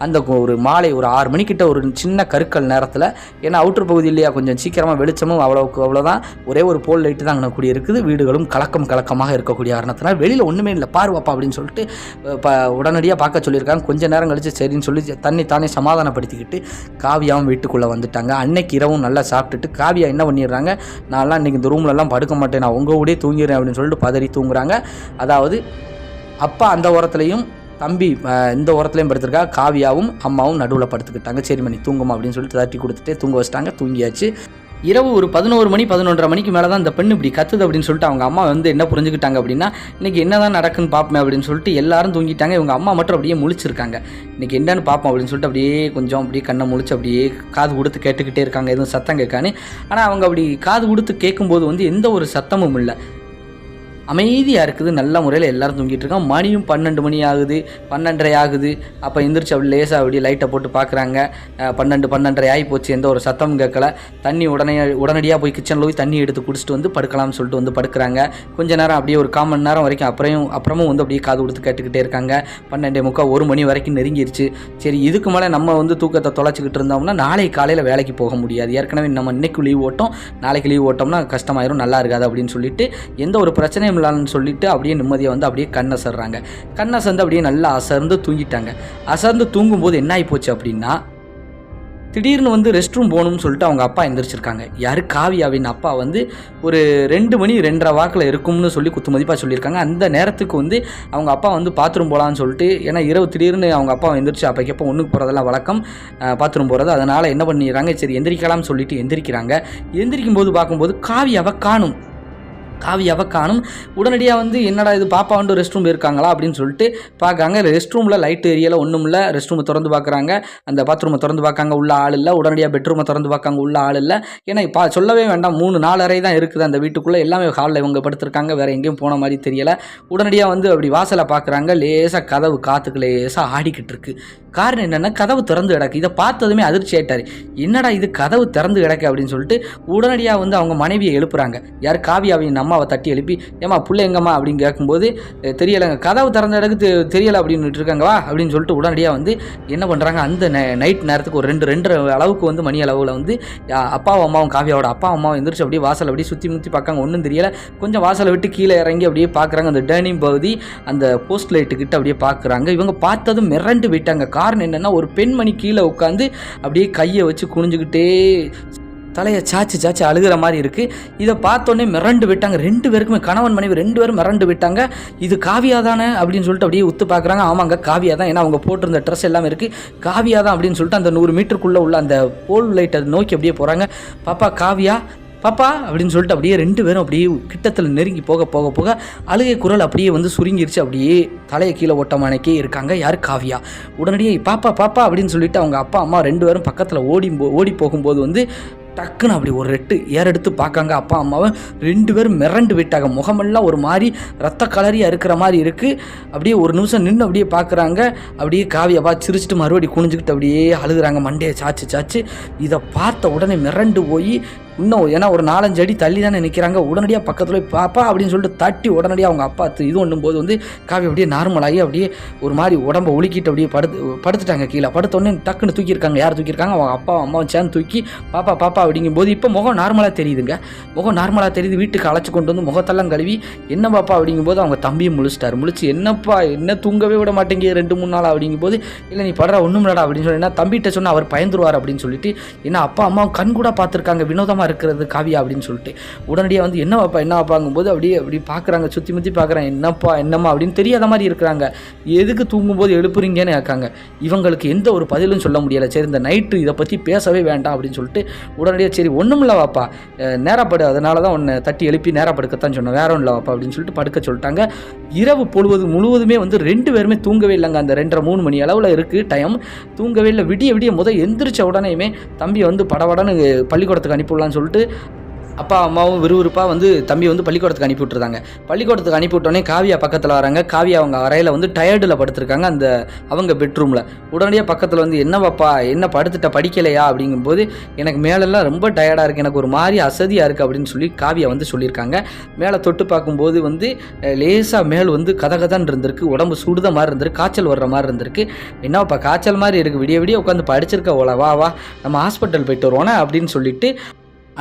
Speaker 1: அந்த ஒரு மாலை ஒரு ஆறு மணிக்கிட்ட ஒரு சின்ன கருக்கல் நேரத்தில் ஏன்னா அவுட்டர் பகுதி இல்லையா கொஞ்சம் சீக்கிரமாக வெளிச்சமும் அவ்வளோக்கு அவ்வளோதான் ஒரே ஒரு போல் லைட்டு தான் அங்கே இருக்குது. வீடுகளும் கலக்கம் கலக்கமாக இருக்கக்கூடிய காரணத்தினால் வெளியில் ஒன்றுமே இல்லை பாருவாப்பா அப்படின்னு சொல்லிட்டு ப உடனடியாக பார்க்க சொல்லியிருக்காங்க. கொஞ்ச நேரம் கழிச்சு சரின்னு சொல்லி தண்ணி தானே சமாதானப்படுத்திக்கிட்டு காவியாவும் வீட்டுக்குள்ளே வந்துட்டாங்க. அன்னைக்கு இரவும் நல்லா சாப்பிட்டுட்டு காவியா என்ன பண்ணிடுறாங்க? நான்லாம் இன்றைக்கி இந்த ரூம்லலாம் படுக்க மாட்டேன். நான் உங்கள் கூடயே தூங்கிடுறேன் அப்படின்னு சொல்லிட்டு பதறி தூங்குறாங்க. அதாவது அப்பா அந்த ஓரத்துலையும் தம்பி இந்த ஓரத்துலையும் படுத்திருக்கா. காவியாவும் அம்மாவும் நடுவில் படுத்துக்கிட்டாங்க. சரி மணி தூங்குமா அப்படின்னு சொல்லிட்டு தட்டி கொடுத்துட்டு தூங்க வச்சிட்டாங்க. தூங்கியாச்சு. இரவு ஒரு பதினோரு மணி பதினொன்றரை மணிக்கு மேலே தான் இந்த பெண் இப்படி கத்துது அப்படின்னு சொல்லிட்டு அவங்க அம்மா வந்து என்ன புரிஞ்சுக்கிட்டாங்க அப்படின்னா இன்னைக்கு என்னதான் நடக்குன்னு பார்ப்போம் அப்படின்னு சொல்லிட்டு எல்லாரும் தூங்கிட்டாங்க. இவங்க அம்மா மட்டும் அப்படியே முழிச்சிருக்காங்க. இன்னைக்கு என்னன்னு பார்ப்போம் அப்படின்னு சொல்லிட்டு அப்படியே கொஞ்சம் அப்படியே கண்ணை முழிச்சு அப்படியே காது கொடுத்து கேட்டுக்கிட்டே இருக்காங்க. எதுவும் சத்தம் கேட்கான்னு ஆனால் அவங்க அப்படி காது கொடுத்து கேட்கும்போது வந்து எந்த ஒரு சத்தமும் இல்லை. அமைதியாக இருக்குது. நல்ல முறையில் எல்லாரும் தூங்கிட்டு இருக்கோம். மணியும் பன்னெண்டு மணி ஆகுது. பன்னெண்டரை ஆகுது. அப்போ எந்திரிச்சு அப்படி லேசாக அப்படி லைட்டை போட்டு பார்க்குறாங்க பன்னெண்டு பன்னெண்டரை ஆகி போச்சு எந்த ஒரு சத்தமும் கேட்கல. தண்ணி உடனே உடனடியாக போய் கிச்சனில் போய் தண்ணி எடுத்து குடிச்சிட்டு வந்து படுக்கலாம்னு சொல்லிட்டு வந்து படுக்கிறாங்க. கொஞ்ச நேரம் அப்படியே ஒரு கால் மணி நேரம் வரைக்கும் அப்புறம் அப்புறமும் வந்து அப்படியே காது கொடுத்து கேட்டுக்கிட்டே இருக்காங்க. பன்னெண்டே முக்கால் ஒரு மணி வரைக்கும் நெருங்கிருச்சு. சரி இதுக்கு மேலே நம்ம வந்து தூக்கத்தை தொலைச்சிக்கிட்டு இருந்தோம்னா நாளைக்கு காலையில் வேலைக்கு போக முடியாது. ஏற்கனவே நம்ம இன்னைக்கு லீவ் ஓட்டோம். நாளைக்கு லீவ் ஓட்டோம்னா கஷ்டமாயிரும். நல்லா இருக்காது அப்படின்னு சொல்லிட்டு எந்த ஒரு பிரச்சனையும் இல்லான்னு சொல்லிட்டு அப்படியே நிம்மதியாக வந்து அப்படியே கண்ணை சர்றாங்க கண்ணை அசர்ந்து அப்படியே நல்லா அசர்ந்து தூங்கிட்டாங்க. அசர்ந்து தூங்கும்போது என்ன ஆகி போச்சு அப்படின்னா திடீர்னு வந்து ரெஸ்ட் ரூம் போகணும்னு சொல்லிட்டு அவங்க அப்பா எந்திரிச்சிருக்காங்க. யார்? காவியாவின் அப்பா வந்து ஒரு ரெண்டு மணி ரெண்டரை வாக்கில் இருக்கும்னு சொல்லி குத்து மதிப்பாக சொல்லியிருக்காங்க. அந்த நேரத்துக்கு வந்து அவங்க அப்பா வந்து பாத்ரூம் போகலான்னு சொல்லிட்டு ஏன்னா இரவு திடீர்னு அவங்க அப்பா எந்திரிச்சு எப்போ ஒன்றுக்கு போகிறதெல்லாம் வழக்கம் பாத்ரூம் போகிறது அதனால் என்ன பண்ணிடுறாங்க? சரி எந்திரிக்கலாம்னு சொல்லிட்டு எந்திரிக்கிறாங்க. எந்திரிக்கும் போது பார்க்கும்போது காவியாவை காணும். காவியாவை காணும். உடனடியாக வந்து என்னடா இது பாப்பா வந்து ரெஸ்ட் ரூம் இருக்காங்களா அப்படின்னு சொல்லிட்டு பார்க்காங்க ரெஸ்ட் ரூமில் லைட் ஏரியாவில் ஒன்றும் இல்லை. ரெஸ்ட் ரூமை திறந்து பார்க்குறாங்க. அந்த பாத்ரூமை திறந்து பார்க்காங்க உள்ள ஆள் இல்லை. உடனடியாக பெட்ரூமை திறந்து பார்க்காங்க உள்ள ஆள் இல்லை. ஏன்னா பா சொல்லவே வேண்டாம். மூணு நாலு அறை தான் இருக்குது அந்த வீட்டுக்குள்ளே. எல்லாமே ஹாலில் இவங்க படுத்திருக்காங்க. வேறு எங்கேயும் போன மாதிரி தெரியலை. உடனடியாக வந்து அப்படி வாசலை பார்க்குறாங்க. லேசாக கதவு காற்றுக்கு லேசாக ஆடிக்கிட்டு இருக்கு. காரணம் என்னென்னா கதவு திறந்து கிடக்கு. இதை பார்த்ததுமே அதிர்ச்சி ஆயிட்டார். என்னடா இது கதவு திறந்து கிடக்கு? அப்படின்னு சொல்லிட்டு உடனடியாக வந்து அவங்க மனைவியை எழுப்புறாங்க. யார் காவியாவின் அம்மாவை தட்டி எழுப்பி ஏமா பிள்ளை எங்கம்மா? அப்படின்னு கேட்கும்போது தெரியலைங்க. கதவு திறந்த இடக்கு தெ- அப்படின்னு இருக்காங்கவா அப்படின்னு சொல்லிட்டு உடனடியாக வந்து என்ன பண்ணுறாங்க அந்த நைட் நேரத்துக்கு ஒரு ரெண்டு ரெண்டு அளவுக்கு வந்து மணி அளவில் வந்து அப்பாவும் அம்மாவும் காவியாவோட அப்பா அம்மாவும் எந்திரிச்சு அப்படியே வாசல் அப்படியே சுற்றி முற்றி பார்க்காங்க ஒன்றும் தெரியலை. கொஞ்சம் வாசலை விட்டு கீழே இறங்கி அப்படியே பார்க்குறாங்க. அந்த டேர்னிங் பகுதி அந்த போஸ்ட் லைட்டுக்கிட்ட அப்படியே பார்க்குறாங்க. இவங்க பார்த்ததும் மிரண்டு போயிட்டாங்க. காரணம் என்னென்னா ஒரு பெண்மணி கீழே உட்காந்து அப்படியே கையை வச்சு குனிஞ்சுக்கிட்டே தலையை சாச்சு சாச்சு அழுகிற மாதிரி இருக்குது இதை பார்த்தோன்னே மிரண்டு விட்டாங்க. ரெண்டு பேருக்குமே கணவன் மனைவி ரெண்டு பேரும் மிரண்டு விட்டாங்க. இது காவியா தானே அப்படின்னு சொல்லிட்டு அப்படியே உத்து பார்க்குறாங்க. ஆமாங்க காவியா தான். ஏன்னா அவங்க போட்டிருந்த ட்ரெஸ் எல்லாமே இருக்குது காவியா தான் அப்படின்னு சொல்லிட்டு அந்த நூறு மீட்டருக்குள்ளே உள்ள அந்த போல் லைட்டை நோக்கி அப்படியே போகிறாங்க பாப்பா காவியா பாப்பா அப்படின்னு சொல்லிட்டு அப்படியே ரெண்டு பேரும் அப்படியே கிட்டத்தில் நெருங்கி போக போக போக அழுகை குரல் அப்படியே வந்து சுருங்கிருச்சு. அப்படியே தலையை கீழே ஓட்டமானக்கே இருக்காங்க. யார் காவியா? உடனடியே பாப்பா பாப்பா அப்படின்னு சொல்லிட்டு அவங்க அப்பா அம்மா ரெண்டு பேரும் பக்கத்தில் ஓடி போ- ஓடி போகும்போது வந்து டக்குன்னு அப்படி ஒரு ரெட்டு ஏறெடுத்து பார்க்காங்க அப்பா அம்மாவை ரெண்டு பேரும் மிரண்டு விட்டாங்க முகமெல்லாம் ஒரு மாதிரி ரத்த கலரியாக இருக்கிற மாதிரி இருக்குது அப்படியே ஒரு நிமிஷம் நின்று அப்படியே பார்க்குறாங்க. அப்படியே காவியப்பா சிரிச்சிட்டு மறுபடியும் குனிஞ்சுக்கிட்டு அப்படியே அழுகுறாங்க. மண்டையை சாச்சு சாச்சு. இதை பார்த்த உடனே மிரண்டு போய் இன்னும் ஏன்னா ஒரு நாலஞ்சு அடி தள்ளி தானே நிற்கிறாங்க உடனடியாக பக்கத்தில் போய் பாப்பா அப்படின்னு சொல்லிட்டு தட்டி உடனடியாக அவங்க அப்பா இது ஒண்ணும் போது வந்து காவி அப்படியே நார்மலாகி அப்படியே ஒரு மாதிரி உடம்பை உலுக்கிட்டு அப்படியே படுத்து படுத்துட்டாங்க கீழே. படுத்தோடனே டக்குன்னு தூக்கியிருக்காங்க. யார் தூக்கியிருக்காங்க? அவங்க அப்பா அம்மாவும் சேர்ந்து தூக்கி பாப்பா பாப்பா அப்படிங்கும்போது இப்போ முகம் நார்மலாக தெரியுதுங்க. முகம் நார்மலாக தெரியுது. வீட்டுக்கு அழைச்சி கொண்டு வந்து முகத்தெல்லாம் கழுவி என்ன பாப்பா அப்படிங்கும்போது அவங்க தம்பியும் முழிச்சிட்டார். முழிச்சு என்னப்பா என்ன தூங்கவே விட மாட்டேங்க ரெண்டு மூணு நாள் அப்படிங்கும்போது இல்லை நீ படுற ஒன்றும் இல்லடா அப்படின்னு சொல்லி தம்பிகிட்ட சொன்னால் அவர் பயந்துருவார் அப்படின்னு சொல்லிட்டு ஏன்னா அப்பா அம்மாவும் கண் கூட பார்த்துருக்காங்க. வினோதமாக இருக்கிறது காவியா அப்படின்னு சொல்லிட்டு. உடனடியாக வந்து என்ன பாப்பா என்ன பாப்பாங்கும்போது அப்படியே அப்படி பார்க்குறாங்க சுற்றி முற்றி பார்க்குறாங்க என்னப்பா என்னம்மா? அப்படின்னு தெரியாத மாதிரி இருக்கிறாங்க. எதுக்கு தூங்கும்போது எழுப்புறீங்கன்னு கேட்காங்க. இவங்களுக்கு எந்த ஒரு பதிலும் சொல்ல முடியலை. சரி இந்த நைட்டு இதை பற்றி பேசவே வேண்டாம் அப்படின்னு சொல்லிட்டு உடனடியாக சரி ஒன்றும் இல்லை வாப்பா. நேரப்படு அதனால தான் உன்னை தட்டி எழுப்பி நேரா படுக்கத்தான் சொன்னேன். வேற ஒன்றும் இல்லை வாப்பா அப்படின்னு சொல்லிட்டு படுக்க சொல்லிட்டாங்க. இரவு பொழுவது முழுவதுமே வந்து ரெண்டு பேருமே தூங்கவே இல்லைங்க. அந்த ரெண்டரை மூணு மணி அளவில் இருக்குது டைம் தூங்கவே இல்லை. விடிய விடிய முதல் எந்திரிச்ச உடனேயுமே தம்பி வந்து படபடன்னு பள்ளிக்கூடத்துக்கு அனுப்பிவிடலான்னு சொல்லிட்டு அப்பா அம்மாவும் விறுவிறுப்பாக வந்து தம்பி வந்து பள்ளிக்கூடத்துக்கு அனுப்பி விட்டுருந்தாங்க பள்ளிக்கூடத்துக்கு அனுப்பிவிட்டோடனே காவியா பக்கத்தில் வராங்க. காவியா அவங்க அறையில் வந்து டயர்டில் படுத்திருக்காங்க. அந்த அவங்க பெட்ரூமில் உடனடியாக பக்கத்தில் வந்து என்ன பாப்பா என்ன படுத்துட்ட படிக்கலையா? அப்படிங்கும்போது எனக்கு மேலெல்லாம் ரொம்ப டயர்டாக இருக்குது எனக்கு ஒரு மாதிரி அசதியாக இருக்குது அப்படின்னு சொல்லி காவியா வந்து சொல்லியிருக்காங்க. மேலே தொட்டு பார்க்கும்போது வந்து லேசாக மேல் வந்து கதகதான் இருந்திருக்கு. உடம்பு சுடுத மாதிரி இருந்திருக்கு. காய்ச்சல் வர்ற மாதிரி இருந்திருக்கு. என்னப்பா காய்ச்சல் மாதிரி இருக்குது விடிய விடிய உட்காந்து படிச்சிருக்க ஓல வா வா நம்ம ஹாஸ்பிட்டல் போயிட்டு வருவோனே அப்படின்னு சொல்லிட்டு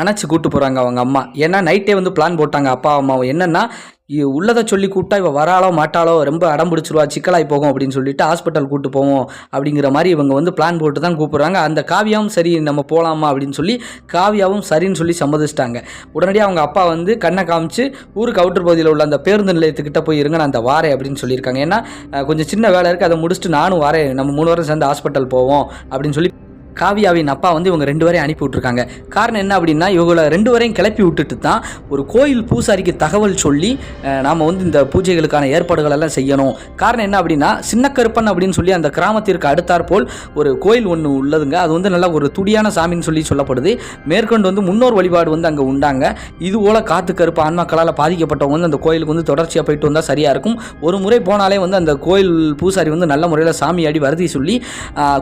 Speaker 1: அணைச்சி கூட்டு போகிறாங்க அவங்க அம்மா. ஏன்னா நைட்டே வந்து பிளான் போட்டாங்க அப்பா அம்மாவும். என்னென்னா உள்ளதை சொல்லி கூப்பிட்டா இவ வராளோ மாட்டாளோ ரொம்ப அடம் பிடிச்சிருவா சிக்கலாகி போகும் அப்படின்னு சொல்லிட்டு ஹாஸ்பிட்டல் கூட்டு போவோம் அப்படிங்கிற மாதிரி இவங்க வந்து பிளான் போட்டு தான் கூப்பிட்றாங்க. அந்த காவியாவும் சரி நம்ம போகலாமா அப்படின்னு சொல்லி காவியாவும் சரின்னு சொல்லி சம்மதிச்சிட்டாங்க. உடனடியாக அவங்க அப்பா வந்து கண்ணை காமிச்சு ஊருக்கு அவுட்டர் பகுதியில் உள்ள அந்த பேருந்து நிலையத்துக்கிட்ட போய் இருங்க நான் அந்த வாரேன் அப்படின்னு சொல்லியிருக்காங்க. ஏன்னா கொஞ்சம் சின்ன வேலை இருக்குது அதை முடிச்சுட்டு நானும் வரேன். நம்ம மூணு வாரம் சேர்ந்து ஹாஸ்பிட்டல் போவோம் அப்படின்னு சொல்லி காவியாவின் அப்பா வந்து இவங்க ரெண்டு வரையும் அனுப்பி விட்ருக்காங்க காரணம் என்ன அப்படின்னா இவங்கள ரெண்டு வரையும் கிளப்பி விட்டுட்டு தான் ஒரு கோயில் பூசாரிக்கு தகவல் சொல்லி நாம் வந்து இந்த பூஜைகளுக்கான ஏற்பாடுகள் எல்லாம் செய்யணும். காரணம் என்ன அப்படின்னா சின்ன கருப்பன் அப்படின்னு சொல்லி அந்த கிராமத்திற்கு அடுத்தாற்போல் ஒரு கோயில் ஒன்று உள்ளதுங்க. அது வந்து நல்லா ஒரு துடியான சாமின்னு சொல்லி சொல்லப்படுது. மேற்கொண்டு வந்து முன்னோர் வழிபாடு வந்து அங்கே உண்டாங்க. இது போல காத்து கருப்பு ஆன்மாக்களால் பாதிக்கப்பட்டவங்க வந்து அந்த கோயிலுக்கு வந்து தொடர்ச்சியாக போயிட்டு வந்தால் சரியாக இருக்கும். ஒரு முறை போனாலே வந்து அந்த கோயில் பூசாரி வந்து நல்ல முறையில் சாமி அடி வருதி சொல்லி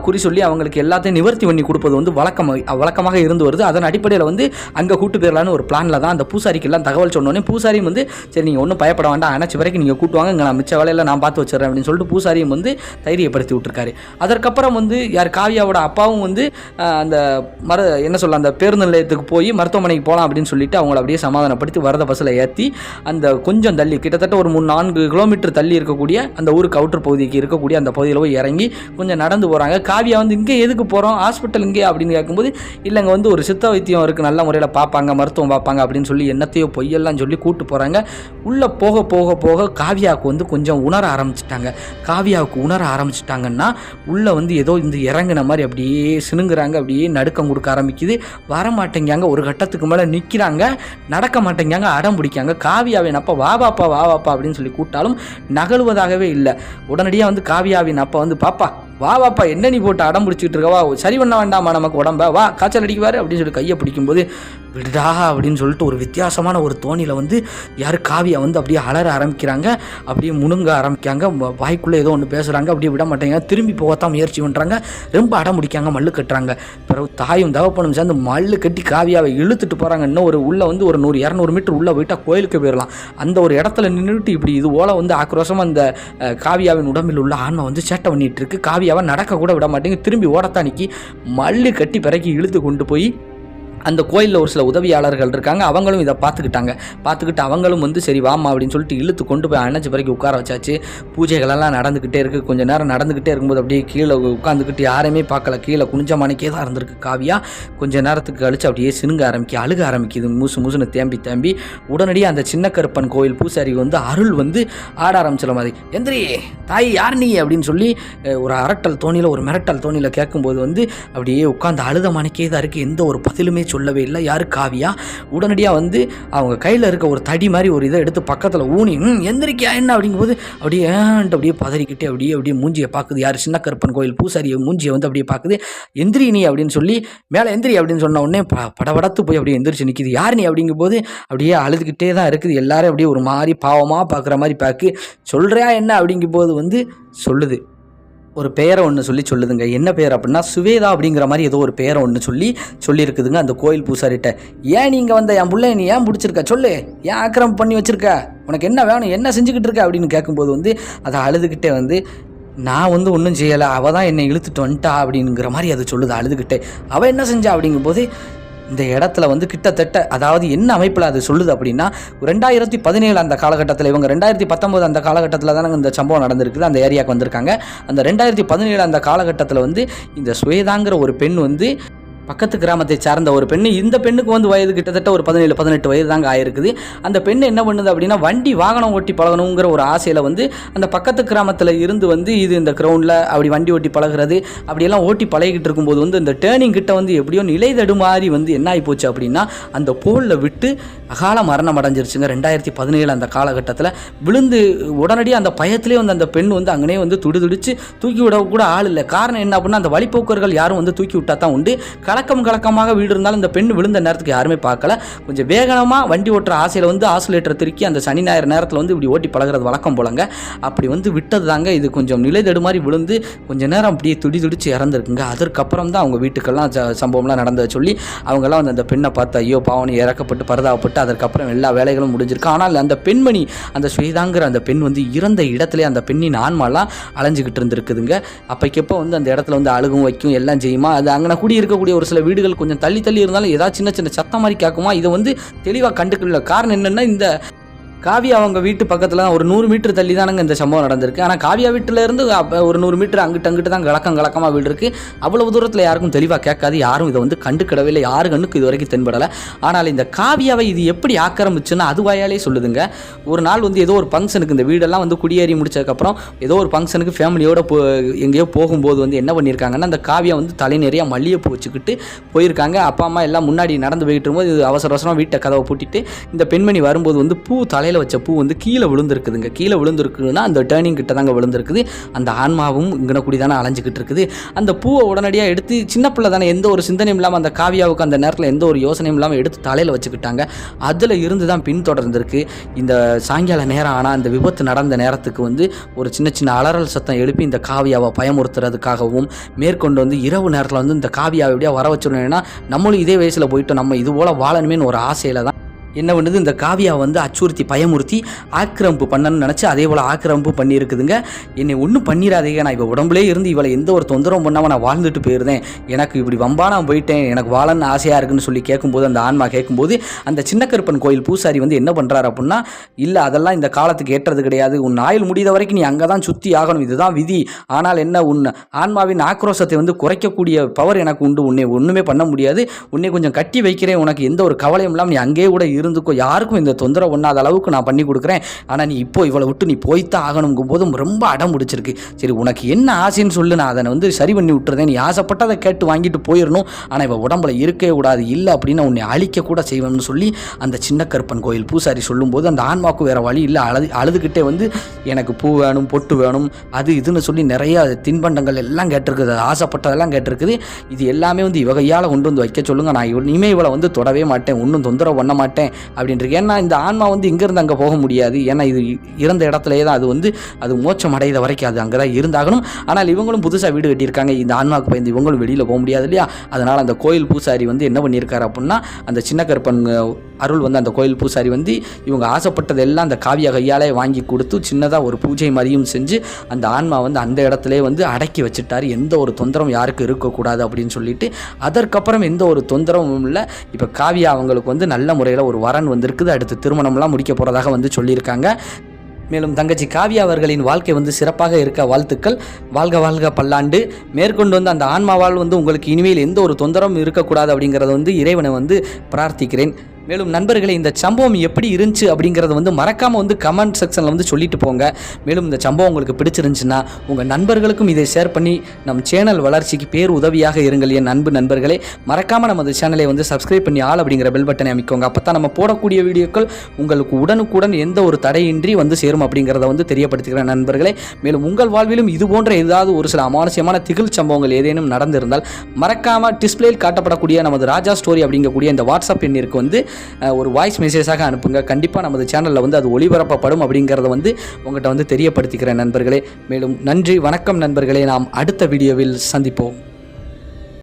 Speaker 1: குறி சொல்லி அவங்களுக்கு எல்லாத்தையும் நிவர்த்தி பண்ணி கொடுப்பது வந்து வழக்கம் வழக்கமாக இருந்து வருது. அதன் அடிப்படையில் வந்து அங்கே கூட்டு போயிடலான்னு ஒரு பிளானில் தான் அந்த பூசாரிக்கெல்லாம் தகவல் சொன்னோன்னே பூசாரியும் வந்து சரி நீங்கள் ஒன்றும் பயப்பட வேண்டாம். அனைச்சு வரைக்கும் நீங்கள் கூட்டுவாங்க இங்கே நான் மிச்ச வேலையில் நான் பார்த்து வச்சிடறேன். அப்படின்னு சொல்லிட்டு பூசாரியும் வந்து தைரியப்படுத்தி விட்டுருக்காரு. அதற்கப்புறம் வந்து யார் காவியாவோட அப்பாவும் வந்து அந்த மர என்ன சொல்ல அந்த பேருந்து நிலையத்துக்கு போய் மருத்துவமனைக்கு போகலாம் அப்படின்னு சொல்லிட்டு அவங்கள அப்படியே சமாதானப்படுத்தி வரத பஸ்ஸில் ஏற்றி அந்த கொஞ்சம் தள்ளி கிட்டத்தட்ட ஒரு மூணு நான்கு கிலோமீட்டர் தள்ளி இருக்கக்கூடிய அந்த ஊருக்கு அவுட்டர் பகுதிக்கு இருக்கக்கூடிய அந்த பகுதியில் போய் இறங்கி கொஞ்சம் நடந்து போகிறாங்க காவியா வந்து இங்கே எதுக்கு போகிறோம் ஹாஸ்பிட்டல் இங்கே அப்படின்னு கேட்கும்போது இல்லைங்க வந்து ஒரு சித்த வைத்தியம் இருக்குது நல்ல முறையில் பார்ப்பாங்க மருத்துவம் பார்ப்பாங்க அப்படின்னு சொல்லி என்னத்தையோ பொய்யெல்லாம் சொல்லி கூப்பிட்டு போகிறாங்க உள்ளே போக போக போக காவியாவுக்கு வந்து கொஞ்சம் உணர ஆரம்பிச்சிட்டாங்க. காவியாவுக்கு உணர ஆரம்பிச்சிட்டாங்கன்னா உள்ளே வந்து ஏதோ இந்த இறங்குன மாதிரி அப்படியே சினுங்குறாங்க. அப்படியே நடுக்கம் கொடுக்க ஆரம்பிக்குது. வர மாட்டேங்காங்க. ஒரு கட்டத்துக்கு மேலே நிற்கிறாங்க நடக்க மாட்டேங்காங்க. அடம் பிடிக்காங்க. காவியாவின் அப்பா வா பாப்பா வா பாப்பா அப்படின்னு சொல்லி கூப்பிட்டாலும் நகழுவதாகவே இல்லை. உடனடியாக வந்து காவியாவின் அப்பா வந்து பாப்பா வா வாப்பா என்ன நீ போட்டு அடம் பிடிச்சிட்டு இருக்க வா சரி பண்ண வேண்டாமா நமக்கு உடம்ப. வா காய்ச்சல் அடிக்குவார் அப்படின்னு சொல்லி கையை பிடிக்கும்போது விடுடா அப்படின்னு சொல்லிட்டு ஒரு வித்தியாசமான ஒரு தோணியில் வந்து யார் காவியா வந்து அப்படியே அலற ஆரம்பிக்கிறாங்க. அப்படியே முணுங்க ஆரம்பிக்காங்க வாய்க்குள்ளே ஏதோ ஒன்று பேசுகிறாங்க அப்படியே விட மாட்டேங்க. திரும்பி போகத்தான் முயற்சி பண்ணுறாங்க ரொம்ப அடம் பிடிக்காங்க மல்லு கட்டுறாங்க. பிறகு தாயும் தகப்பனும் சேர்ந்து மல்லு கட்டி காவியாவை இழுத்துட்டு போகிறாங்க இன்னும் ஒரு உள்ளே வந்து ஒரு நூறு இரநூறு மீட்டர் உள்ளே போயிட்டால் கோயிலுக்கு போயிடலாம். அந்த ஒரு இடத்துல நின்றுட்டு இப்படி இது போல வந்து ஆக்ரோஷமாக அந்த காவியாவின் உடம்பில் உள்ள ஆன்மை வந்து சேட்டை பண்ணிட்டு இருக்கு. காவியாவை நடக்க கூட விட மாட்டேங்குது திரும்பி ஓடத்தானிக்கு மல்லு கட்டி பிறக்கி இழுத்து கொண்டு போய் அந்த கோயிலில் ஒரு சில உதவியாளர்கள் இருக்காங்க. அவங்களும் இதை பார்த்துக்கிட்டாங்க. பார்த்துக்கிட்டு அவங்களும் வந்து சரி வாமா அப்படின்னு சொல்லிட்டு இழுத்து கொண்டு போய் அணைச்சி பிறகு உட்கார வச்சாச்சு. பூஜைகளெல்லாம் நடந்துக்கிட்டே இருக்குது கொஞ்ச நேரம் நடந்துக்கிட்டே இருக்கும்போது அப்படியே கீழே உட்காந்துக்கிட்டு யாரையுமே பார்க்கல. கீழே குனிஞ்ச மணிக்கே தான் இருந்திருக்கு காவியா. கொஞ்ச நேரத்துக்கு கழிச்சு அப்படியே சினுங்க ஆரம்பிக்க அழுக ஆரம்பிக்குது. மூசு மூசுன்னு தேம்பி தேம்பி. உடனடியாக அந்த சின்ன கருப்பன் கோயில் பூசாரி வந்து அருள் வந்து ஆட ஆரம்பிச்சிட மாதிரி எந்திரி தாய் யார் நீ? அப்படின்னு சொல்லி ஒரு அரட்டல் தோணியில் ஒரு மிரட்டல் தோணியில் கேட்கும்போது வந்து அப்படியே உட்காந்து அழுத மணிக்கே தான் இருக்குது எந்த ஒரு பதிலுமே சொல்லவே இல்லை. யார் காவியா? உடனடியாக வந்து அவங்க கையில் இருக்க ஒரு தடி மாதிரி ஒரு இதை எடுத்து பக்கத்தில் ஊனி ம் எந்திரிக்கியா? என்ன? அப்படிங்கும்போது அப்படியே ஏன்ட்டு அப்படியே பதறிக்கிட்டே அப்படியே அப்படியே மூஞ்சியை பார்க்குது யார்? சின்ன கருப்பன் கோயில் பூசாரி மூஞ்சியை வந்து அப்படியே பார்க்குது எந்திரி நீ அப்படின்னு சொல்லி மேலே எந்திரி அப்படின்னு சொன்ன உடனே ப படபடத்து போய் அப்படியே எந்திரிச்சு நிற்கிது யார் நீ? அப்படிங்கும்போது அப்படியே அழுதுகிட்டே தான் இருக்குது. எல்லாரும் அப்படியே ஒரு மாதிரி பாவமாக பார்க்குற மாதிரி பார்க்கு சொல்கிறியா என்ன? அப்படிங்கும்போது வந்து சொல்லுது. ஒரு பெயரை ஒன்று சொல்லி சொல்லுதுங்க. என்ன பெயர் அப்படின்னா சுவேதா அப்படிங்கிற மாதிரி ஏதோ ஒரு பெயரை ஒன்று சொல்லி சொல்லியிருக்குதுங்க அந்த கோயில் பூசாரிட்ட. ஏன் நீங்கள் வந்த? என் பிள்ளை நீ ஏன் பிடிச்சிருக்க? சொல்லு. ஏன் ஆக்கிரமம் பண்ணி வச்சுருக்க? உனக்கு என்ன வேணும்? என்ன செஞ்சுக்கிட்டு இருக்க? அப்படின்னு கேட்கும்போது வந்து அதை அழுதுகிட்டே வந்து நான் வந்து ஒன்றும் செய்யலை. அவள் தான் என்னை இழுத்துட்டு வந்துட்டா அப்படிங்கிற மாதிரி அது சொல்லுது அழுதுகிட்டே. அவள் என்ன செஞ்சா அப்படிங்கும்போது இந்த இடத்துல வந்து கிட்டத்தட்ட அதாவது என்ன அமைப்பில் அது சொல்லுது அப்படின்னா ரெண்டாயிரத்தி பதினேழு அந்த காலகட்டத்தில் இவங்க ரெண்டாயிரத்தி பத்தொம்போது அந்த காலகட்டத்தில் தானே இந்த சம்பவம் நடந்திருக்குது அந்த ஏரியாவுக்கு வந்திருக்காங்க. அந்த ரெண்டாயிரத்தி பதினேழு அந்த காலகட்டத்தில் வந்து இந்த சுவேதாங்கிற ஒரு பெண் வந்து பக்கத்து கிராமத்தை சார்ந்த ஒரு பெண் இந்த பெண்ணுக்கு வந்து வயது கிட்டத்தட்ட ஒரு பதினேழு பதினெட்டு வயது தாங்க ஆயிருக்குது. அந்த பெண் என்ன பண்ணுது அப்படின்னா வண்டி வாகனம் ஓட்டி பழகணுங்கிற ஒரு ஆசையில் வந்து அந்த பக்கத்து கிராமத்தில் இருந்து வந்து இது இந்த கிரவுண்டில் அப்படி வண்டி ஓட்டி பழகுறது அப்படியெல்லாம் ஓட்டி பழகிட்டு இருக்கும்போது வந்து இந்த டேர்னிங் கிட்ட வந்து எப்படியோ நிலை தடுமாறி வந்து என்ன ஆகி போச்சு அப்படின்னா அந்த போலில் விட்டு அகால மரணம் அடைஞ்சிருச்சுங்க. ரெண்டாயிரத்தி பதினேழு அந்த காலகட்டத்தில் விழுந்து உடனடியாக அந்த பயத்திலே வந்து அந்த பெண் வந்து அங்கனே வந்து துடிதுடிச்சு தூக்கி விட கூட ஆள் இல்லை. காரணம் என்ன அப்படின்னா அந்த வழிப்போக்கர்கள் யாரும் வந்து தூக்கி விட்டா தான் உண்டு. கலக்கம் கலக்கமாக வீடு இருந்தாலும் இந்த பெண் விழுந்த நேரத்துக்கு யாருமே பார்க்கல. கொஞ்சம் வேகமாக வண்டி ஓட்டுற ஆசையில் வந்து ஆசிலேட்டர் திருக்கி அந்த சனி ஞாயிறு நேரத்தில் வந்து இப்படி ஓட்டி பழகுறது வழக்கம் போலங்க. அப்படி வந்து விட்டது தாங்க இது கொஞ்சம் நிலை மாதிரி விழுந்து கொஞ்ச நேரம் அப்படியே துடி துடிச்சு இறந்துருக்குங்க. அதற்கப்புறம் தான் அவங்க வீட்டுக்கெல்லாம் ச- சம்பவம்லாம் நடந்ததை சொல்லி அவங்கெல்லாம் வந்து அந்த பெண்ணை பார்த்து ஐயோ பாவம் இறக்கப்பட்டு பரிதாபப்பட்டு அதற்கப்புறம் எல்லா வேலைகளும் முடிஞ்சிருக்கு. ஆனால் அந்த பெண்மணி அந்த ஸ்வேதாங்கிற அந்த பெண் வந்து இறந்த இடத்துல அந்த பெண்ணின் ஆன்மாலாம் அலைஞ்சிக்கிட்டு இருந்திருக்குதுங்க. அப்போக்கப்போ வந்து அந்த இடத்துல வந்து அழுகும் வைக்கும் எல்லாம் செய்யுமா? அது அங்கே கூடி இருக்கக்கூடிய ஒரு ஒரு சில வீடுகள் கொஞ்சம் தள்ளி தள்ளி இருந்தாலும் ஏதாவது சின்ன சின்ன சத்தம் மாதிரி கேட்குமா? இதை வந்து தெளிவாக கண்டுக்கல. காரணம் என்னென்னா இந்த காவியா அவங்க வீட்டு பக்கத்தில் ஒரு நூறு மீட்டர் தள்ளி தானுங்க இந்த சம்பவம் நடந்திருக்கு. ஆனால் காவியா வீட்டில் இருந்து ஒரு நூறு மீட்டர் அங்கிட்டு அங்கிட்டு தான் கலக்கம் கலக்கமாக வீடு இருக்குது அவ்வளவு தூரத்தில் யாருக்கும் தெளிவாக கேட்காது. யாரும் இதை வந்து கண்டுக்கிடவே இல்லை யாரு கண்ணுக்கு இது வரைக்கும் தென்படலை. ஆனால் இந்த காவியாவை இது எப்படி ஆக்கிரமிச்சுன்னா அது வாயாலே சொல்லுதுங்க. ஒரு நாள் வந்து ஏதோ ஒரு ஃபங்க்ஷனுக்கு இந்த வீடெல்லாம் வந்து குடியேறி முடிச்சதுக்கப்புறம் ஏதோ ஒரு ஃபங்க்ஷனுக்கு ஃபேமிலியோட போ எங்கேயோ போகும்போது வந்து என்ன பண்ணியிருக்காங்கன்னா அந்த காவியா வந்து தலை நிறைய மல்லிகைப்பூ வச்சுக்கிட்டு போயிருக்காங்க. அப்பா அம்மா எல்லாம் முன்னாடி நடந்து போயிட்டு இருக்கும்போது இது அவசர அவசரமாக வீட்டை கதவை பூட்டிட்டு இந்த பெண்மணி வரும்போது வந்து பூ தலையில் வச்ச பூ வந்து கீழே விழுந்திருக்குதுங்க. கீழே விழுந்திருக்குன்னா அந்த டேர்னிங் கிட்ட தாங்க விழுந்திருக்குது. அந்த ஆன்மாவும் இங்கன கூடி தானே அலைஞ்சிக்கிட்டு இருக்குது. அந்த பூவை உடனடியாக எடுத்து சின்ன பிள்ளை தானே எந்த ஒரு சிந்தனையும் இல்லாமல் அந்த காவியாவுக்கு அந்த நேரத்தில் எந்த ஒரு யோசனையும் இல்லாமல் எடுத்து தலையில் வச்சுக்கிட்டாங்க. அதில் இருந்து தான் பின்தொடர்ந்திருக்கு. இந்த சாயங்கால நேரம் ஆனால் அந்த விபத்து நடந்த நேரத்துக்கு வந்து ஒரு சின்ன சின்ன அலறல் சத்தம் எழுப்பி இந்த காவியாவை பயமுறுத்துறதுக்காகவும் மேற்கொண்டு வந்து இரவு நேரத்தில் வந்து இந்த காவியாவை எப்படியா வர வச்சிடணும்னா நம்மளும் இதே வயசில் போயிட்டு நம்ம இது போல் வாழணுமேனு ஒரு ஆசையில் தான் என்ன பண்ணுது? இந்த காவியா வந்து அச்சுறுத்தி பயமுறுத்தி ஆக்கிரமிப்பு பண்ணணும்னு நினச்சி அதே போல் ஆக்கிரமிப்பு பண்ணியிருக்குதுங்க. என்னை ஒன்றும் பண்ணிடாதீங்க நான் இப்போ உடம்புலே இருந்து இவளை எந்த ஒரு தொந்தரவும் பண்ணாமல் நான் வாழ்ந்துட்டு போயிருந்தேன். எனக்கு இப்படி வம்பா நான் போயிட்டேன். எனக்கு வாழன்னு ஆசையாக இருக்குன்னு சொல்லி கேட்கும்போது அந்த ஆன்மா கேட்கும்போது அந்த சின்னக்கருப்பன் கோயில் பூசாரி வந்து என்ன பண்ணுறாரு அப்படின்னா இல்லை அதெல்லாம் இந்த காலத்துக்கு ஏற்றது கிடையாது. உன் ஆயுள் முடிந்த வரைக்கும் நீ அங்கே தான் சுற்றி ஆகணும். இதுதான் விதி. ஆனால் என்ன உன் ஆன்மாவின் ஆக்ரோஷத்தை வந்து குறைக்கக்கூடிய பவர் எனக்கு உண்டு. உன்னை ஒன்றுமே பண்ண முடியாது. உன்னை கொஞ்சம் கட்டி வைக்கிறேன். உனக்கு எந்த ஒரு கவலையும் இல்லாமல் நீ அங்கேயே கூட இரு. இருந்துக்கோ யாருக்கும் இந்த தொந்தரவு ஒன்றாத அளவுக்கு நான் பண்ணி கொடுக்குறேன். ஆனால் நீ இப்போ இவளை விட்டு நீ போய்த்தான் ஆகணுங்கும் போதும் ரொம்ப அடம் முடிச்சிருக்கு சரி உனக்கு என்ன ஆசைன்னு சொல்லு நான் அதை வந்து சரி பண்ணி விட்டுறேன். நீ ஆசைப்பட்டதை கேட்டு வாங்கிட்டு போயிடணும் ஆனால் இவள் உடம்புல இருக்கவே கூடாது. இல்லை அப்படின்னு உன்னை அழிக்க கூட செய்வேன்னு சொல்லி அந்த சின்ன கருப்பன் கோயில் பூசாரி சொல்லும்போது அந்த ஆன்மாவுக்கு வேறு வழி இல்லை. அழுது அழுதுகிட்டே வந்து எனக்கு பூ வேணும் பொட்டு வேணும் அது இதுன்னு சொல்லி நிறைய தின்பண்டங்கள் எல்லாம் கேட்டிருக்குது. ஆசைப்பட்டதெல்லாம் கேட்டிருக்குது. இது எல்லாமே வந்து இவகையால் கொண்டு வந்து வைக்க சொல்லுங்கள் நான் இவள் இனிமே இவளை வந்து தொடவே மாட்டேன். ஒன்றும் தொந்தரவு பண்ண மாட்டேன். அப்படின்ட்டு ஏன்னா இந்த ஆன்மா வந்து இங்கேருந்து அங்கே போக முடியாது. ஏன்னா இது இறந்த இடத்துலே தான் அது வந்து அது மோச்சம் அடையிற வரைக்கும் அது அங்கே தான் இருந்தாகணும். ஆனால் இவங்களும் புதுசாக வீடு கட்டியிருக்காங்க. இந்த ஆன்மாவுக்கு பயந்து இவங்களும் வெளியில் போக முடியாது இல்லையா? அதனால் அந்த கோயில் பூசாரி வந்து என்ன பண்ணியிருக்காரு அப்படின்னா அந்த சின்ன கருப்பன் அருள் வந்து அந்த கோயில் பூசாரி வந்து இவங்க ஆசைப்பட்டதெல்லாம் அந்த காவிய கையாலே வாங்கி கொடுத்து சின்னதாக ஒரு பூஜை மாதிரியும் செஞ்சு அந்த ஆன்மா வந்து அந்த இடத்துல வந்து அடக்கி வச்சுட்டாரு. எந்த ஒரு தொந்தரவும் யாருக்கும் இருக்கக்கூடாது அப்படின்னு சொல்லிட்டு அதற்கப்புறம் எந்த ஒரு தொந்தரவும் இல்லை. இப்போ காவியா அவங்களுக்கு வந்து நல்ல முறையில் ஒரு வரன் வந்திருக்குது. அடுத்து திருமணம்லாம் முடிக்க போகிறதாக வந்து சொல்லியிருக்காங்க. மேலும் தங்கச்சி காவியா அவர்களின் வாழ்க்கை வந்து சிறப்பாக இருக்க வாழ்த்துக்கள். வாழ்க வாழ்க பல்லாண்டு. மேற்கொண்டு வந்து அந்த ஆன்மாவால் வந்து உங்களுக்கு இனிமேல் எந்த ஒரு தொந்தரவும் இருக்கக்கூடாது அப்படிங்கிறத வந்து இறைவனை வந்து பிரார்த்திக்கிறேன். மேலும் நண்பர்களே இந்த சம்பவம் எப்படி இருந்துச்சு அப்படிங்கிறத வந்து மறக்காமல் வந்து கமெண்ட் செக்ஷனில் வந்து சொல்லிட்டு போங்க. மேலும் இந்த சம்பவம் உங்களுக்கு பிடிச்சிருந்துச்சுன்னா உங்கள் நண்பர்களுக்கும் இதை ஷேர் பண்ணி நம் சேனல் வளர்ச்சிக்கு பேர் உதவியாக இருங்கள் என் அன்பு நண்பர்களே. மறக்காமல் நமது சேனலை வந்து சப்ஸ்கிரைப் பண்ணி ஆள் அப்படிங்கிற பெல் பட்டனை அமைக்கோங்க. அப்போ தான் நம்ம போடக்கூடிய வீடியோக்கள் உங்களுக்கு உடனுக்குடன் எந்த ஒரு தடையின்றி வந்து சேரும் அப்படிங்கிறத வந்து தெரியப்படுத்துகிறேன் நண்பர்களே. மேலும் உங்கள் வாழ்விலும் இது போன்ற ஏதாவது ஒரு சில அமானுஷ்யமான திகில் சம்பவங்கள் ஏதேனும் நடந்திருந்தால் மறக்காமல் டிஸ்பிளேயில் காட்டப்படக்கூடிய நமது ராஜா ஸ்டோரி அப்படிங்கக்கூடிய இந்த வாட்ஸ்அப் எண்ணிற்கு வந்து ஒரு வாய்ஸ் மெசேஜாக அனுப்புங்க. கண்டிப்பாக நமது சேனலில் வந்து அது ஒளிபரப்பப்படும் அப்படிங்கிறத வந்து உங்கள்கிட்ட வந்து தெரியப்படுத்திக்கிறேன் நண்பர்களே. மேலும் நன்றி வணக்கம் நண்பர்களே. நாம் அடுத்த வீடியோவில் சந்திப்போம்.